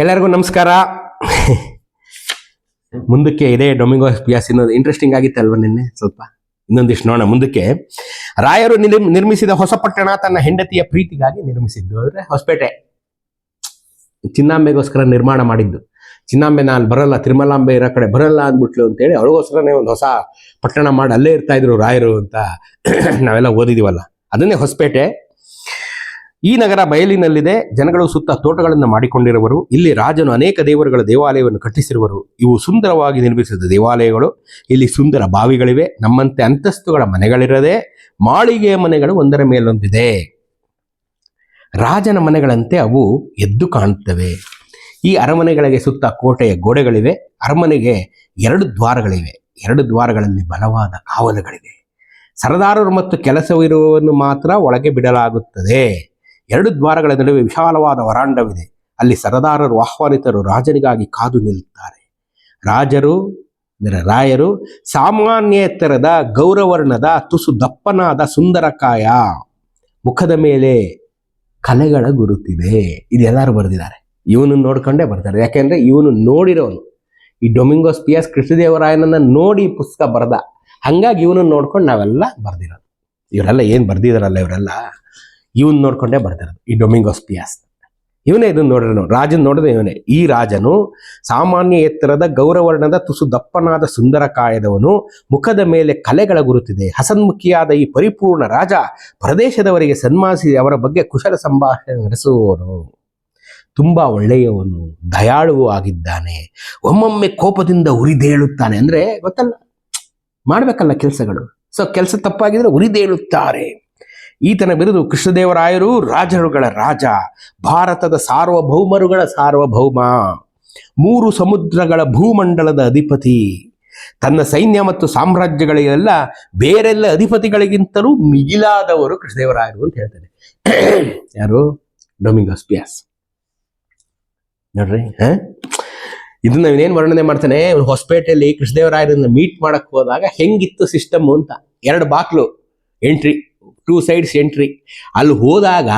ಎಲ್ಲರಿಗೂ ನಮಸ್ಕಾರ. ಮುಂದಕ್ಕೆ ಇದೇ ಡೊಮಿಂಗೋ ಪಿಯಾಸ್ ಇನ್ನೊಂದು ಇಂಟ್ರೆಸ್ಟಿಂಗ್ ಆಗಿತ್ತಲ್ವ ನಿನ್ನೆ? ಸ್ವಲ್ಪ ಇನ್ನೊಂದಿಷ್ಟು ನೋಡೋಣ. ಮುಂದಕ್ಕೆ ರಾಯರು ನಿರ್- ನಿರ್ಮಿಸಿದ ಹೊಸ ಪಟ್ಟಣ ತನ್ನ ಹೆಂಡತಿಯ ಪ್ರೀತಿಗಾಗಿ ನಿರ್ಮಿಸಿದ್ದು. ಅಂದ್ರೆ ಹೊಸಪೇಟೆ. ಚಿನ್ನಾಂಬೆಗೋಸ್ಕರ ನಿರ್ಮಾಣ ಮಾಡಿದ್ದು. ಚಿನ್ನಾಂಬೆ ನಾನು ಬರಲ್ಲ, ತಿರುಮಲಾಂಬೆ ಇರೋ ಕಡೆ ಬರಲ್ಲ ಅಂದ್ಬಿಟ್ಲು ಅಂತೇಳಿ ಅವಳಿಗೋಸ್ಕರನೇ ಒಂದು ಹೊಸ ಪಟ್ಟಣ ಮಾಡಿ ಅಲ್ಲೇ ಇರ್ತಾ ಇದ್ರು ರಾಯರು ಅಂತ ನಾವೆಲ್ಲ ಓದಿದೀವಲ್ಲ. ಅದನ್ನೇ ಹೊಸಪೇಟೆ. ಈ ನಗರ ಬಯಲಿನಲ್ಲಿದೆ. ಜನಗಳು ಸುತ್ತ ತೋಟಗಳನ್ನು ಮಾಡಿಕೊಂಡಿರುವರು. ಇಲ್ಲಿ ರಾಜನು ಅನೇಕ ದೇವರುಗಳ ದೇವಾಲಯವನ್ನು ಕಟ್ಟಿಸಿರುವರು. ಇವು ಸುಂದರವಾಗಿ ನಿರ್ಮಿಸಿದ ದೇವಾಲಯಗಳು. ಇಲ್ಲಿ ಸುಂದರ ಬಾವಿಗಳಿವೆ. ನಮ್ಮಂತೆ ಅಂತಸ್ತುಗಳ ಮನೆಗಳಿರದೆ ಮಾಳಿಗೆಯ ಮನೆಗಳು ಒಂದರ ಮೇಲೊಂದಿದೆ. ರಾಜನ ಮನೆಗಳಂತೆ ಅವು ಎದ್ದು ಕಾಣುತ್ತವೆ. ಈ ಅರಮನೆಗಳಿಗೆ ಸುತ್ತ ಕೋಟೆಯ ಗೋಡೆಗಳಿವೆ. ಅರಮನೆಗೆ ಎರಡು ದ್ವಾರಗಳಿವೆ. ಎರಡು ದ್ವಾರಗಳಲ್ಲಿ ಬಲವಾದ ಕಾವಲುಗಳಿವೆ. ಸರದಾರರು ಮತ್ತು ಕೆಲಸವಿರುವವನ್ನು ಮಾತ್ರ ಒಳಗೆ ಬಿಡಲಾಗುತ್ತದೆ. ಎರಡು ದ್ವಾರಗಳ ನಡುವೆ ವಿಶಾಲವಾದ ವರಾಂಡವಿದೆ. ಅಲ್ಲಿ ಸರದಾರರು, ಆಹ್ವಾನಿತರು ರಾಜನಿಗಾಗಿ ಕಾದು ನಿಲ್ಲುತ್ತಾರೆ. ರಾಜರು, ಅಂದರೆ ರಾಯರು, ಸಾಮಾನ್ಯೇತರದ ಗೌರವರ್ಣದ ತುಸು ದಪ್ಪನಾದ ಸುಂದರಕಾಯ ಮುಖದ ಮೇಲೆ ಕಲೆಗಳ ಗುರುತಿದೆ. ಇದೆಲ್ಲರೂ ಬರೆದಿದ್ದಾರೆ. ಇವನು ನೋಡ್ಕೊಂಡೇ ಬರ್ತಾರೆ. ಯಾಕೆಂದ್ರೆ ಇವನು ನೋಡಿರೋನು. ಈ ಡೊಮಿಂಗೋಸ್ ಪಿ ಎಸ್ ಕೃಷ್ಣದೇವರಾಯನನ್ನ ನೋಡಿ ಪುಸ್ತಕ ಬರೆದ. ಹಂಗಾಗಿ ಇವನು ನೋಡ್ಕೊಂಡು ನಾವೆಲ್ಲ ಬರ್ದಿರೋದು. ಇವರೆಲ್ಲ ಏನು ಬರ್ದಿದಾರಲ್ಲ ಇವರೆಲ್ಲ? ಇವನ್ ನೋಡ್ಕೊಂಡೇ ಬರ್ತಿರೋದು, ಈ ಡೊಮಿಂಗೋಸ್ ಪಿಯಾಸ್ ಇವನೇ ಇದನ್ನ ನೋಡ್ರನು ರಾಜನ್ ನೋಡಿದ ಇವನೇ, ಈ ರಾಜನು ಸಾಮಾನ್ಯ ಎತ್ತರದ ಗೌರವರ್ಣದ ತುಸು ದಪ್ಪನಾದ ಸುಂದರ ಕಾಯದವನು, ಮುಖದ ಮೇಲೆ ಕಲೆಗಳ ಗುರುತಿದೆ, ಹಸನ್ಮುಖಿಯಾದ ಈ ಪರಿಪೂರ್ಣ ರಾಜ ಪ್ರದೇಶದವರಿಗೆ ಸನ್ಮಾನಿಸಿ ಅವರ ಬಗ್ಗೆ ಕುಶಲ ಸಂಭಾಷಣೆ ನಡೆಸುವವನು. ತುಂಬಾ ಒಳ್ಳೆಯವನು, ದಯಾಳುವು ಆಗಿದ್ದಾನೆ, ಒಮ್ಮೊಮ್ಮೆ ಕೋಪದಿಂದ ಉರಿದೇಳುತ್ತಾನೆ ಅಂದ್ರೆ ಗೊತ್ತಲ್ಲ, ಮಾಡ್ಬೇಕಲ್ಲ ಕೆಲಸಗಳು. ಸೊ ಕೆಲಸ ತಪ್ಪಾಗಿದ್ರೆ ಉರಿದೇಳುತ್ತಾರೆ. ಈತನ ಬಿರುದು ಕೃಷ್ಣದೇವರಾಯರು ರಾಜರುಗಳ ರಾಜ, ಭಾರತದ ಸಾರ್ವಭೌಮರುಗಳ ಸಾರ್ವಭೌಮ, ಮೂರು ಸಮುದ್ರಗಳ ಭೂಮಂಡಲದ ಅಧಿಪತಿ. ತನ್ನ ಸೈನ್ಯ ಮತ್ತು ಸಾಮ್ರಾಜ್ಯಗಳಿಗೆಲ್ಲ ಬೇರೆಲ್ಲ ಅಧಿಪತಿಗಳಿಗಿಂತಲೂ ಮಿಗಿಲಾದವರು ಕೃಷ್ಣದೇವರಾಯರು ಅಂತ ಹೇಳ್ತಾರೆ ಯಾರು? ಡೊಮಿಂಗಸ್ ಪಿಯಾಸ್. ನೋಡ್ರಿ, ಹ? ಇದನ್ನ ಏನ್ ವರ್ಣನೆ ಮಾಡ್ತಾನೆ? ಹೊಸಪೇಟೆಯಲ್ಲಿ ಕೃಷ್ಣದೇವರಾಯರನ್ನ ಮೀಟ್ ಮಾಡಕ್ ಹೋದಾಗ ಹೆಂಗಿತ್ತು ಸಿಸ್ಟಮ್ ಅಂತ. ಎರಡು ಬಾಕ್ಲು ಎಂಟ್ರಿ ಟೂ ಸೈಡ್ಸ್ ಎಂಟ್ರಿ ಅಲ್ಲಿ ಹೋದಾಗ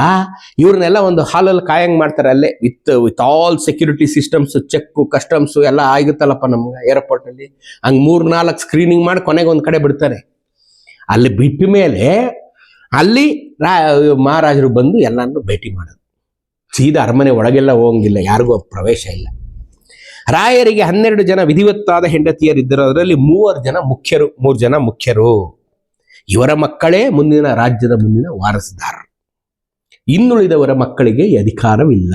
ಇವ್ರನ್ನೆಲ್ಲ ಒಂದು ಹಾಲಲ್ಲಿ ಕಾಯಂಗ್ ಮಾಡ್ತಾರೆ ಅಲ್ಲೇ with with all security systems check customs ಎಲ್ಲ ಆಗುತ್ತಲ್ಲಪ್ಪ ನಮ್ಗೆ ಏರ್ಪೋರ್ಟ್ ಅಲ್ಲಿ. ಮೂರು ನಾಲ್ಕು ಸ್ಕ್ರೀನಿಂಗ್ ಮಾಡಿ ಕೊನೆಗೆ ಒಂದು ಕಡೆ ಬಿಡ್ತಾರೆ. ಅಲ್ಲಿ ಬಿಟ್ಟ ಮೇಲೆ ಅಲ್ಲಿ ಮಹಾರಾಜರು ಬಂದು ಎಲ್ಲಾನು ಭೇಟಿ ಮಾಡೋದು. ಸೀದಾ ಅರಮನೆ ಒಳಗೆಲ್ಲ ಹೋಗಂಗಿಲ್ಲ, ಯಾರಿಗೂ ಪ್ರವೇಶ ಇಲ್ಲ. ರಾಯರಿಗೆ ಹನ್ನೆರಡು ಜನ ವಿಧಿವತ್ತಾದ ಹೆಂಡತಿಯರಿದ್ದರು. ಅದರಲ್ಲಿ ಮೂವರು ಜನ ಮುಖ್ಯರು, ಮೂರು ಜನ ಮುಖ್ಯರು. ಇವರ ಮಕ್ಕಳೇ ಮುಂದಿನ ರಾಜ್ಯದ ಮುಂದಿನ ವಾರಸುದಾರರು. ಇನ್ನುಳಿದವರ ಮಕ್ಕಳಿಗೆ ಅಧಿಕಾರವಿಲ್ಲ.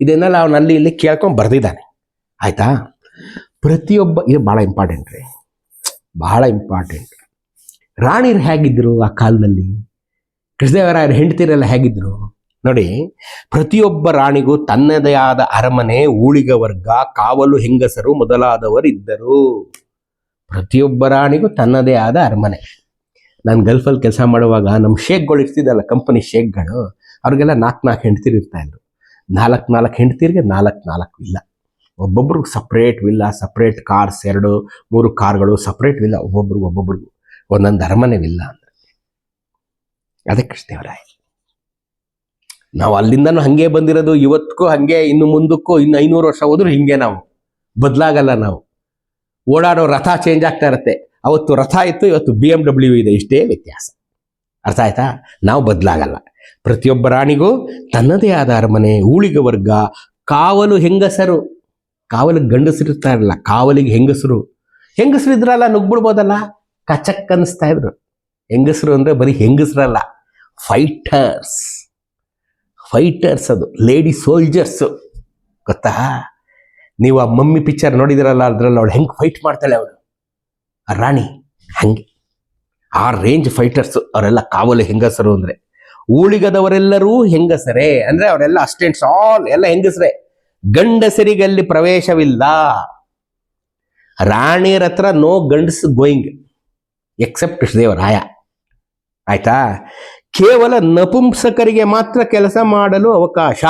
ಇದನ್ನೆಲ್ಲ ಅವನಲ್ಲಿ ಅಲ್ಲಿ ಇಲ್ಲಿ ಕೇಳ್ಕೊಂಡು ಬರ್ದಿದ್ದಾನೆ. ಆಯ್ತಾ? ಪ್ರತಿಯೊಬ್ಬ, ಇದು ಬಹಳ ಇಂಪಾರ್ಟೆಂಟ್ ರೀ. ಬಹಳ ಇಂಪಾರ್ಟೆಂಟ್ ರಾಣಿರು ಹೇಗಿದ್ರು ಆ ಕಾಲದಲ್ಲಿ? ಕೃಷ್ಣದೇವರಾಯರು ಹೆಂಡತಿರೆಲ್ಲ ಹೇಗಿದ್ರು? ನೋಡಿ, ಪ್ರತಿಯೊಬ್ಬ ರಾಣಿಗೂ ತನ್ನದೇ ಆದ ಅರಮನೆ, ಊಳಿಗ ವರ್ಗ, ಕಾವಲು ಹೆಂಗಸರು ಮೊದಲಾದವರಿದ್ದರು. ಪ್ರತಿಯೊಬ್ಬ ರಾಣಿಗೂ ತನ್ನದೇ ಆದ ಅರಮನೆ. ನಾನು ಗಲ್ಫಲ್ಲಿ ಕೆಲಸ ಮಾಡುವಾಗ ನಮ್ಮ ಶೇಕ್ಗಳು ಇರ್ತಿದ್ದಲ್ಲ ಕಂಪನಿ ಶೇಕ್ಗಳು, ಅವ್ರಿಗೆಲ್ಲ ನಾಲ್ಕು ನಾಲ್ಕು ಹೆಂಡ್ತಿರು ಇರ್ತಾ ಇದ್ರು. ನಾಲ್ಕು ನಾಲ್ಕು ಹೆಂಡ್ತಿರಿಗೆ ನಾಲ್ಕು ನಾಲ್ಕು ಇಲ್ಲ. ಒಬ್ಬೊಬ್ರಿಗೆ ಸಪ್ರೇಟ್ ವಿಲ್ಲ ಸಪ್ರೇಟ್ ಕಾರ್ಸ್ ಎರಡು, ಮೂರು ಕಾರ್ಗಳು ಸಪ್ರೇಟ್ ವಿಲ್ಲ ಒಬ್ಬೊಬ್ರಿಗೆ ಒಬ್ಬೊಬ್ರಿಗೂ. ಒಂದೊಂದು ಅರಮನೆ ವಿಲ್ಲ ಅಂದ್ರೆ. ಅದೇ ಕೃಷ್ಣದೇವರಾಯ. ನಾವು ಅಲ್ಲಿಂದನೂ ಹಂಗೆ ಬಂದಿರೋದು ಇವತ್ತಿಗೂ ಹಂಗೆ, ಇನ್ನು ಮುಂದಕ್ಕೂ, ಇನ್ನು ಐನೂರು ವರ್ಷ ಹೋದ್ರೂ ಹಿಂಗೆ ನಾವು. ಬದಲಾಗಲ್ಲ ನಾವು. ಓಡಾಡೋ ರಥ ಚೇಂಜ್ ಆಗ್ತಾ ಇರತ್ತೆ. ಅವತ್ತು ರಥ ಇತ್ತು, ಇವತ್ತು ಬಿ ಎಂ ಡಬ್ಲ್ಯೂ ಇದೆ, ಇಷ್ಟೇ ವ್ಯತ್ಯಾಸ. ಅರ್ಥ ಆಯ್ತಾ? ನಾವು ಬದಲಾಗಲ್ಲ. ಪ್ರತಿಯೊಬ್ಬ ರಾಣಿಗೂ ತನ್ನದೇ ಆದ ಅರಮನೆ, ಊಳಿಗ ವರ್ಗ, ಕಾವಲು ಹೆಂಗಸರು. ಕಾವಲಿಗೆ ಗಂಡಸರು ಇರಲ್ಲ ಕಾವಲಿಗೆ ಹೆಂಗಸರು. ಹೆಂಗಸರು ಇದ್ರಲ್ಲ, ನುಗ್ಬಿಡ್ಬೋದಲ್ಲ? ಕಚಕ್ ಅನ್ನಿಸ್ತಾ ಇದ್ರು. ಹೆಂಗಸರು ಅಂದ್ರೆ ಬರೀ ಹೆಂಗಸರಲ್ಲ ಫೈಟರ್ಸ್ ಫೈಟರ್ಸ್ ಅದು ಲೇಡಿ ಸೋಲ್ಜರ್ಸ್ ಗೊತ್ತಾ? ನೀವು ಆ ಮಮ್ಮಿ ಪಿಕ್ಚರ್ ನೋಡಿದಿರಲ್ಲ, ಅದ್ರಲ್ಲಿ ಅವಳು ಹೆಂಗೆ ಫೈಟ್ ಮಾಡ್ತಾಳೆ ಅವಳು. ರಾಣಿ, ಹಂಗೆ. ಆ ರೇಂಜ್ ಫೈಟರ್ಸ್ ಅವರೆಲ್ಲ ಕಾವಲು ಹೆಂಗಸರು ಅಂದ್ರೆ, ಊಳಿಗದವರೆಲ್ಲರೂ ಹೆಂಗಸರೇ ಅಂದ್ರೆ ಅವರೆಲ್ಲ ಅಸ್ಟೆಂಟ್ಸ್ ಆಲ್ ಎಲ್ಲ ಹೆಂಗಸರೇ. ಗಂಡಸರಿಗಲ್ಲಿ ಪ್ರವೇಶವಿಲ್ಲ. ರಾಣಿಯರ ಹತ್ರ ನೋ ಗಂಡಸ್ ಗೋಯಿಂಗ್ ಎಕ್ಸೆಪ್ಟ್ ದೇವರಾಯ ಆಯ್ತಾ? ಕೇವಲ ನಪುಂಸಕರಿಗೆ ಮಾತ್ರ ಕೆಲಸ ಮಾಡಲು ಅವಕಾಶ.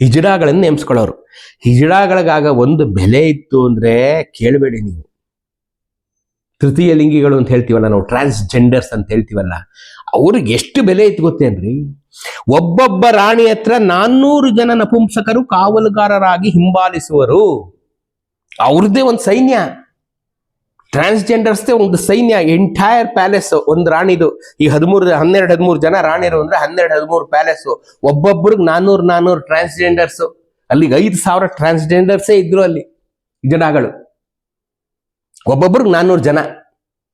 ಹಿಜಡಾಗಳನ್ನು ನೇಮಿಸ್ಕೊಳ್ಳೋರು. ಹಿಜಡಾಗಳಿಗಾಗ ಒಂದು ಬೆಲೆ ಇತ್ತು ಅಂದ್ರೆ ಕೇಳಬೇಡಿ ನೀವು. ತೃತೀಯ ಲಿಂಗಿಗಳು ಅಂತ ಹೇಳ್ತೀವಲ್ಲ ನಾವು ಟ್ರಾನ್ಸ್ಜೆಂಡರ್ಸ್ ಅಂತ ಹೇಳ್ತೀವಲ್ಲ, ಅವ್ರಿಗೆ ಎಷ್ಟು ಬೆಲೆ ಇತ್ತು ಗೊತ್ತೇನ್ರಿ ಒಬ್ಬೊಬ್ಬ ರಾಣಿ ಹತ್ರ ನಾನ್ನೂರು ಜನ ನಪುಂಸಕರು, ಕಾವಲುಗಾರರಾಗಿ ಹಿಂಬಾಲಿಸುವರು. ಅವ್ರದ್ದೇ ಒಂದು ಸೈನ್ಯ. ಟ್ರಾನ್ಸ್ಜೆಂಡರ್ಸ್ದೇ ಒಂದು ಸೈನ್ಯ ಎಂಟೈರ್ ಪ್ಯಾಲೇಸ್ ಒಂದು ರಾಣಿದು. ಈ ಹದಿಮೂರು ಹನ್ನೆರಡು, ಹದಿಮೂರು ಜನ ರಾಣಿರು ಅಂದ್ರೆ ಹನ್ನೆರಡು, ಹದಿಮೂರು ಪ್ಯಾಲೇಸ್ ಒಬ್ಬೊಬ್ರಿಗೆ ನಾನ್ನೂರು ನಾನ್ನೂರು ಟ್ರಾನ್ಸ್ಜೆಂಡರ್ಸ್ ಅಲ್ಲಿಗೆ ಐದು ಸಾವಿರ ಟ್ರಾನ್ಸ್ಜೆಂಡರ್ಸೇ ಇದ್ರು ಅಲ್ಲಿ ಜನಗಳು. ಒಬ್ಬೊಬ್ರಿಗೆ ನಾನ್ನೂರು ಜನ.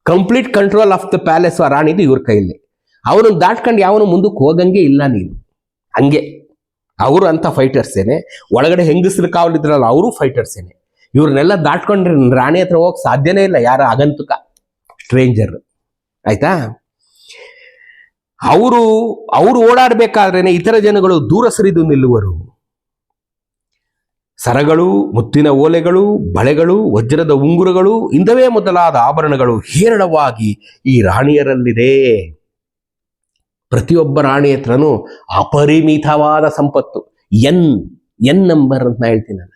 Complete control of the palace ಆ ರಾಣಿದು ಇವ್ರ ಕೈಯಲ್ಲಿ. ಅವನು ದಾಟ್ಕೊಂಡು ಯಾವನು ಮುಂದಕ್ಕೆ ಹೋಗಂಗೆ ಇಲ್ಲ ನೀನು. ಹಂಗೆ. ಅವರು ಅಂತ ಫೈಟರ್ಸೇನೆ ಒಳಗಡೆ ಹೆಂಗಸರು ಕಾವಲಿದ್ರಲ್ಲ, ಅವರು ಫೈಟರ್ಸೇನೆ ಇವ್ರನ್ನೆಲ್ಲ ದಾಟ್ಕೊಂಡ್ರೆ ರಾಣಿ ಹತ್ರ ಹೋಗಕ್ ಸಾಧ್ಯನೇ ಇಲ್ಲ, ಯಾರ ಆಗಂತುಕ. ಸ್ಟ್ರೇಂಜರ್ ಆಯ್ತಾ? ಅವರು ಅವರು ಓಡಾಡ್ಬೇಕಾದ್ರೇನೆ ಇತರ ಜನಗಳು ದೂರ ಸರಿದು ನಿಲ್ಲುವರು. ಸರಗಳು, ಮುತ್ತಿನ ಓಲೆಗಳು, ಬಳೆಗಳು, ವಜ್ರದ ಉಂಗುರಗಳು ಇಂದವೇ ಮೊದಲಾದ ಆಭರಣಗಳು ಹೇರಳವಾಗಿ ಈ ರಾಣಿಯರಲ್ಲಿದೆ. ಪ್ರತಿಯೊಬ್ಬ ರಾಣಿ ಹತ್ರನೂ ಅಪರಿಮಿತವಾದ ಸಂಪತ್ತು. ಎನ್ ಎನ್ ನಂಬರ್ ಅಂತ ಹೇಳ್ತೀನಿ ಹೇಳ್ತೀನಲ್ಲ.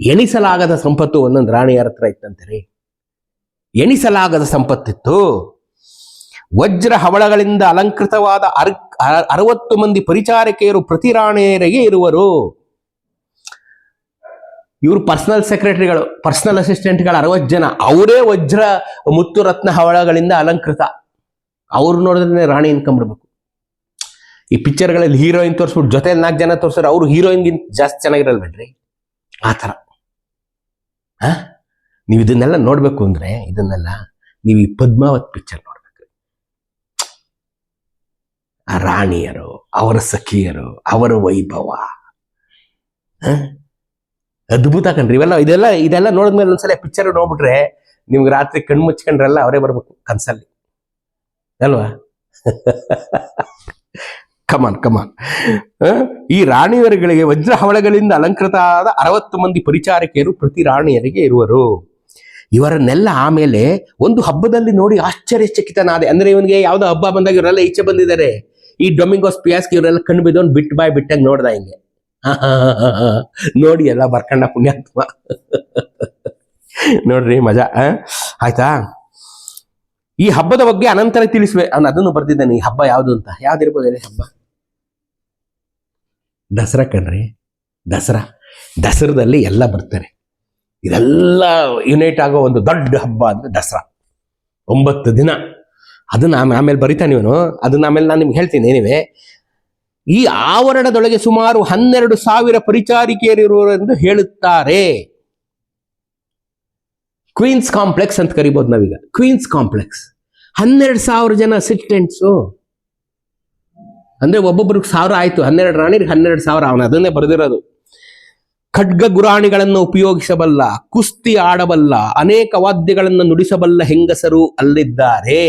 ಎಣಿಸಲಾಗದ ಸಂಪತ್ತು ಒಂದೊಂದು ರಾಣಿಯರ ಹತ್ರ ಇತ್ತಂತೆ ರೀ. ಎಣಿಸಲಾಗದ ಸಂಪತ್ತಿತ್ತು. ವಜ್ರ ಹವಳಗಳಿಂದ ಅಲಂಕೃತವಾದ ಅರ್ ಅರವತ್ತು ಮಂದಿ ಪರಿಚಾರಕಿಯರು ಪ್ರತಿ ರಾಣಿಯರಿಗೆ ಇರುವರು. ಇವರು ಪರ್ಸನಲ್ ಸೆಕ್ರೆಟರಿಗಳು, ಪರ್ಸನಲ್ ಅಸಿಸ್ಟೆಂಟ್ಗಳು ಅರವತ್ತು ಜನ. ಅವರೇ ವಜ್ರ ಮುತ್ತು ರತ್ನ ಹವಳಗಳಿಂದ ಅಲಂಕೃತ. ಅವ್ರು ನೋಡಿದ್ರೆ ರಾಣಿ ಅನ್ಕೊಂಡ್ಬಿಡ್ಬೇಕು ಈ ಪಿಕ್ಚರ್ಗಳಲ್ಲಿ ಹೀರೋಯಿನ್ ತೋರಿಸ್ಬಿಟ್ಟು ಜೊತೆ ನಾಲ್ಕು ಜನ ತೋರಿಸಿದ್ರೆ ಅವರು ಹೀರೋಯಿನ್ಗಿಂತ ಜಾಸ್ತಿ ಚೆನ್ನಾಗಿರಲ್ಬೇಡ್ರಿ ಆ ಥರ. ಹಾ? ನೀವು ಇದನ್ನೆಲ್ಲ ನೋಡಬೇಕು ಅಂದ್ರೆ ಇದನ್ನೆಲ್ಲ ನೀವು ಈ ಪದ್ಮಾವತ್ ಪಿಕ್ಚರ್ ನೋಡ್ಬೇಕು. ಆ ರಾಣಿಯರು, ಅವರ ಸಖಿಯರು, ಅವರ ವೈಭವ? ಅದ್ಭುತ ಕಣ್ರಿ. ಇವೆಲ್ಲ, ಇದೆಲ್ಲ ಇದೆಲ್ಲ ನೋಡಿದ್ಮೇಲೆ ಒಂದ್ಸಲ ಪಿಕ್ಚರ್ ನೋಡ್ಬಿಟ್ರೆ ನಿಮ್ಗೆ ರಾತ್ರಿ ಕಣ್ಣು ಮುಚ್ಕೊಂಡ್ರೆಲ್ಲ ಅವರೇ ಬರ್ಬೇಕು ಕನ್ಸಲ್ಲಿ. ಅಲ್ವಾ? ಕಮಾನ್ ಕಮಾನ್ ಈ ರಾಣಿಯರುಗಳಿಗೆ ವಜ್ರ ಹವಳಗಳಿಂದ ಅಲಂಕೃತ ಆದ ಅರವತ್ತು ಮಂದಿ ಪರಿಚಾರಕಿಯರು ಪ್ರತಿ ರಾಣಿಯರಿಗೆ ಇರುವರು. ಇವರನ್ನೆಲ್ಲ ಆಮೇಲೆ ಒಂದು ಹಬ್ಬದಲ್ಲಿ ನೋಡಿ ಆಶ್ಚರ್ಯಚಕಿತನಾದೆ. ಅಂದ್ರೆ ಇವನಿಗೆ ಯಾವ್ದೋ ಹಬ್ಬ ಬಂದಾಗ ಇವರೆಲ್ಲ ಈಚೆ ಬಂದಿದ್ದಾರೆ. ಈ ಡೊಮಿಂಗೋಸ್ ಪಿಯಾಸ್ಕಿ ಇವರೆಲ್ಲ ಕಣ್ಣು ಬಿದ್ದವನು ಬಿಟ್ಟು ಬಾಯ್ ಬಿಟ್ಟಂಗೆ ನೋಡ್ದ ಹಿಂಗೆ. ನೋಡಿ ಎಲ್ಲ ಬರ್ಕಂಡ ಪುಣ್ಯಾತ್ಮ. ನೋಡ್ರಿ ಮಜಾ? ಆಯ್ತಾ? ಈ ಹಬ್ಬದ ಬಗ್ಗೆ ಅನಂತರ ತಿಳಿಸುವೆ. ಅವ್ನು ಅದನ್ನು ಬರ್ತಿದ್ದಾನೆ ಈ ಹಬ್ಬ ಯಾವುದು ಅಂತ? ಯಾವ್ದಿರ್ಬೋದು ಹಬ್ಬ? ದಸರಾ ಕಣ್ರಿ. ದಸರಾ. ದಸರಾದಲ್ಲಿ ಎಲ್ಲ ಬರ್ತಾರೆ. ಇದೆಲ್ಲ ಯುನೈಟ್ ಆಗೋ ಒಂದು ದೊಡ್ಡ ಹಬ್ಬ ಅಂದರೆ ದಸರಾ. ಒಂಬತ್ತು ದಿನ. ಅದನ್ನ ಆಮೇ- ಆಮೇಲೆ ಬರಿತಾನೆ ಇವನು. ಅದನ್ನ ಆಮೇಲೆ ನಾನು ನಿಮ್ಗೆ ಹೇಳ್ತೀನಿ ಏನಿವೆ ಈ ಆವರಣದೊಳಗೆ ಸುಮಾರು ಹನ್ನೆರಡು ಸಾವಿರ ಪರಿಚಾರಿಕೆಯರಿರುವರೆಂದು ಹೇಳುತ್ತಾರೆ. ಕ್ವೀನ್ಸ್ ಕಾಂಪ್ಲೆಕ್ಸ್ ಅಂತ ಕರಿಬೋದು ನಾವೀಗ. ಕ್ವೀನ್ಸ್ ಕಾಂಪ್ಲೆಕ್ಸ್ ಹನ್ನೆರಡು ಸಾವಿರ ಜನ ಅಸಿಸ್ಟೆಂಟ್ಸು ಅಂದ್ರೆ ಒಬ್ಬೊಬ್ರಿಗೆ ಸಾವಿರ ಆಯ್ತು, ಹನ್ನೆರಡು ರಾಣಿಗೆ ಹನ್ನೆರಡು ಸಾವಿರ ಅವನು ಅದನ್ನೇ ಬರೆದಿರೋದು. ಖಡ್ಗ ಗುರಾಣಿಗಳನ್ನು ಉಪಯೋಗಿಸಬಲ್ಲ, ಕುಸ್ತಿ ಆಡಬಲ್ಲ, ಅನೇಕ ವಾದ್ಯಗಳನ್ನು ನುಡಿಸಬಲ್ಲ ಹೆಂಗಸರು ಅಲ್ಲಿದ್ದಾರೆ.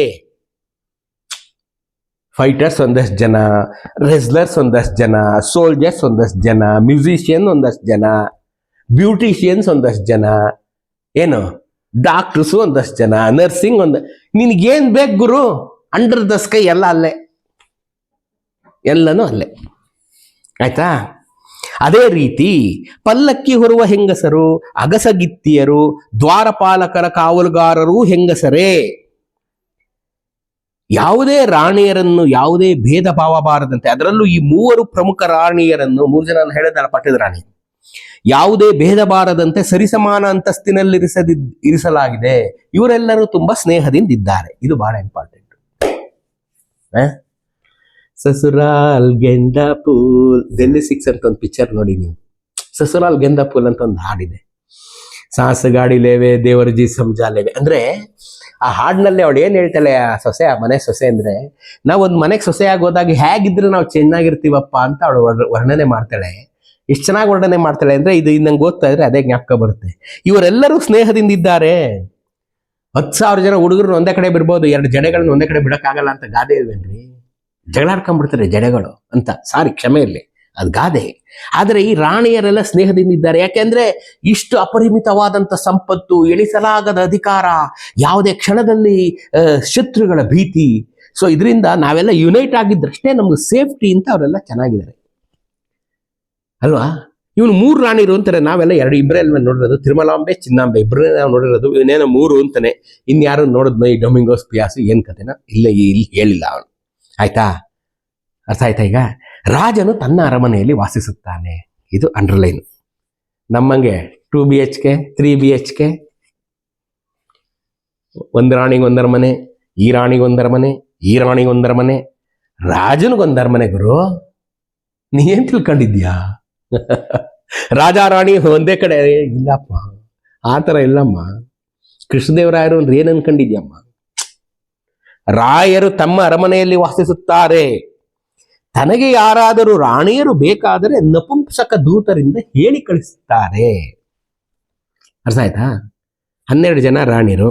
ಫೈಟರ್ಸ್ ಒಂದಷ್ಟು ಜನ ರೆಸ್ಲರ್ಸ್ ಒಂದಷ್ಟು ಜನ ಸೋಲ್ಜರ್ಸ್ ಒಂದಷ್ಟು ಜನ ಮ್ಯೂಸಿಷಿಯನ್ ಒಂದಷ್ಟು ಜನ ಬ್ಯೂಟಿಷಿಯನ್ಸ್ ಒಂದಷ್ಟು ಜನ, ಏನು? ಡಾಕ್ಟರ್ಸು ಒಂದಷ್ಟು ಜನ ನರ್ಸಿಂಗ್ ಒಂದು ನಿನಗೇನು ಬೇಕು ಗುರು? ಅಂಡರ್ ದ ಸ್ಕೈ ಎಲ್ಲ ಅಲ್ಲೇ. ಎಲ್ಲನೂ ಅಲ್ಲೇ. ಆಯ್ತಾ? ಅದೇ ರೀತಿ ಪಲ್ಲಕ್ಕಿ ಹೊರುವ ಹೆಂಗಸರು, ಅಗಸಗಿತ್ತಿಯರು, ದ್ವಾರಪಾಲಕರ ಕಾವಲುಗಾರರು ಹೆಂಗಸರೇ? ಯಾವುದೇ ರಾಣಿಯರನ್ನು, ಯಾವುದೇ ಭೇದ ಭಾವ ಬಾರದಂತೆ, ಅದರಲ್ಲೂ ಈ ಮೂವರು ಪ್ರಮುಖ ರಾಣಿಯರನ್ನು ಮೂರು ಜನ ಹೇಳಿದಲ್ಲ ಪಟ್ಟದ ರಾಣಿ. ಯಾವುದೇ ಭೇದ ಬಾರದಂತೆ ಸರಿಸಮಾನ ಅಂತಸ್ತಿನಲ್ಲಿರಿಸದಿ ಇರಿಸಲಾಗಿದೆ. ಇವರೆಲ್ಲರೂ ತುಂಬಾ ಸ್ನೇಹದಿಂದ ಇದ್ದಾರೆ. ಇದು ಬಹಳ ಇಂಪಾರ್ಟೆಂಟ್ ಸಸುರಾಲ್ ಗೆಂದ ಪೂಲ್. ಡೆಲ್ಲಿ ಸಿಕ್ಸ್ ಅಂತ ಒಂದು ಪಿಕ್ಚರ್ ನೋಡಿ ನೀವು. ಸಸುರಾಲ್ ಗೆಂದ ಪೂಲ್ ಅಂತ ಒಂದು ಹಾಡಿದೆ ಸಾಹಸಗಾಡಿ ಲೇವೆ ದೇವರಜಿ ಸಂಜಾಲೇವೆ ಅಂದ್ರೆ ಆ ಹಾಡಿನಲ್ಲಿ ಅವಳು ಏನ್ ಹೇಳ್ತಾಳೆ ಆ ಸೊಸೆ, ಆ ಮನೆ ಸೊಸೆ ಅಂದ್ರೆ, ನಾವು ಒಂದು ಮನೆಗೆ ಸೊಸೆ ಆಗೋದಾಗ ಹೇಗಿದ್ರೆ ನಾವು ಚೆನ್ನಾಗಿರ್ತೀವಪ್ಪ ಅಂತ ಅವಳು ವರ್ಣನೆ ಮಾಡ್ತಾಳೆ. ಎಷ್ಟು ಚೆನ್ನಾಗಿ ವರ್ಣನೆ ಮಾಡ್ತಾಳೆ ಅಂದ್ರೆ ಇದು ನಂಗೆ ಓದ್ತಾ ಅದೇ ಜ್ಞಾಪಕ ಬರುತ್ತೆ. ಇವರೆಲ್ಲರೂ ಸ್ನೇಹದಿಂದ ಇದ್ದಾರೆ. ಹತ್ತು ಸಾವಿರ ಜನ ಹುಡುಗರು ಒಂದೇ ಕಡೆ ಬಿಡ್ಬೋದು, ಎರಡು ಜಡೆಗಳನ್ನ ಒಂದೇ ಕಡೆ ಬಿಡಕ್ಕಾಗಲ್ಲ ಅಂತ ಗಾದೆ ಇಲ್ವೇನ್ರಿ? ಜಗಳಾಡ್ಕೊಂಡ್ಬಿಡ್ತಾರೆ ಜಡೆಗಳು ಅಂತ. ಸಾರಿ, ಕ್ಷಮೆ ಇರಲಿ. ಅದು ಗಾದೆ. ಆದರೆ ಈ ರಾಣಿಯರೆಲ್ಲ ಸ್ನೇಹದಿಂದ ಇದ್ದಾರೆ. ಯಾಕೆಂದ್ರೆ ಇಷ್ಟು ಅಪರಿಮಿತವಾದಂಥ ಸಂಪತ್ತು ಎಳಿಸಲಾಗದ ಅಧಿಕಾರ ಯಾವುದೇ ಕ್ಷಣದಲ್ಲಿ ಶತ್ರುಗಳ ಭೀತಿ. ಸೊ ಇದರಿಂದ ನಾವೆಲ್ಲ ಯುನೈಟ್ ಆಗಿದ್ದರಷ್ಟೇ ನಮ್ಗೆ ಸೇಫ್ಟಿ ಅಂತ ಅವರೆಲ್ಲ ಚೆನ್ನಾಗಿದ್ದಾರೆ. ಅಲ್ವಾ? ಇವನು ಮೂರು ರಾಣಿರು ಅಂತಾರೆ. ನಾವೆಲ್ಲ ಎರಡು ಇಬ್ಬರೇ ಅಲ್ವೇ ನೋಡಿರೋದು? ತಿರುಮಲಾಂಬೆ, ಚಿನ್ನಾಂಬೆ. ಇಬ್ಬರೇ ನಾವು ನೋಡಿರೋದು. ಇವನೇನೋ ಮೂರು ಅಂತಾನೆ. ಇನ್ಯಾರು ನೋಡಿದ್ನೋ ಈ ಡೊಮಿಂಗೋಸ್ ಪಿಯಾಸು ಏನು ಕತೆನ ಇಲ್ಲ ಇಲ್ಲಿ ಹೇಳಿಲ್ಲ ಅವನು. ಆಯ್ತಾ? ಅರ್ಥ ಆಯ್ತಾ ಈಗ? ರಾಜನು ತನ್ನ ಅರಮನೆಯಲ್ಲಿ ವಾಸಿಸುತ್ತಾನೆ. ಇದು underline ನಮ್ಮಂಗೆ two B H K three B H K ಒಂದು ರಾಣಿಗೆ ಒಂದರ ಮನೆ ಈ ರಾಣಿಗೊಂದರ ಮನೆ ಈ ರಾಣಿಗೊಂದರ ಮನೆ ರಾಜನಿಗೊಂದರ ಮನೆ ಗುರು. ನೀ ಏನ್ ತಿಳ್ಕೊಂಡಿದ್ಯಾ? ರಾಜ, ರಾಣಿ ಒಂದೇ ಕಡೆ. ಇಲ್ಲಪ್ಪ. ಆ ಥರ ಇಲ್ಲಮ್ಮ. ಕೃಷ್ಣದೇವರಾಯರು ಅಂದ್ರೆ ಏನ್ ಅನ್ಕೊಂಡಿದ್ಯಮ್ಮ? ರಾಯರು ತಮ್ಮ ಅರಮನೆಯಲ್ಲಿ ವಾಸಿಸುತ್ತಾರೆ. ತನಗೆ ಯಾರಾದರೂ ರಾಣಿಯರು ಬೇಕಾದರೆ ನಪುಂಸಕ ದೂತರಿಂದ ಹೇಳಿ ಕಳಿಸುತ್ತಾರೆ. ಅರ್ಥ ಆಯ್ತಾ? ಹನ್ನೆರಡು ಜನ ರಾಣಿಯರು,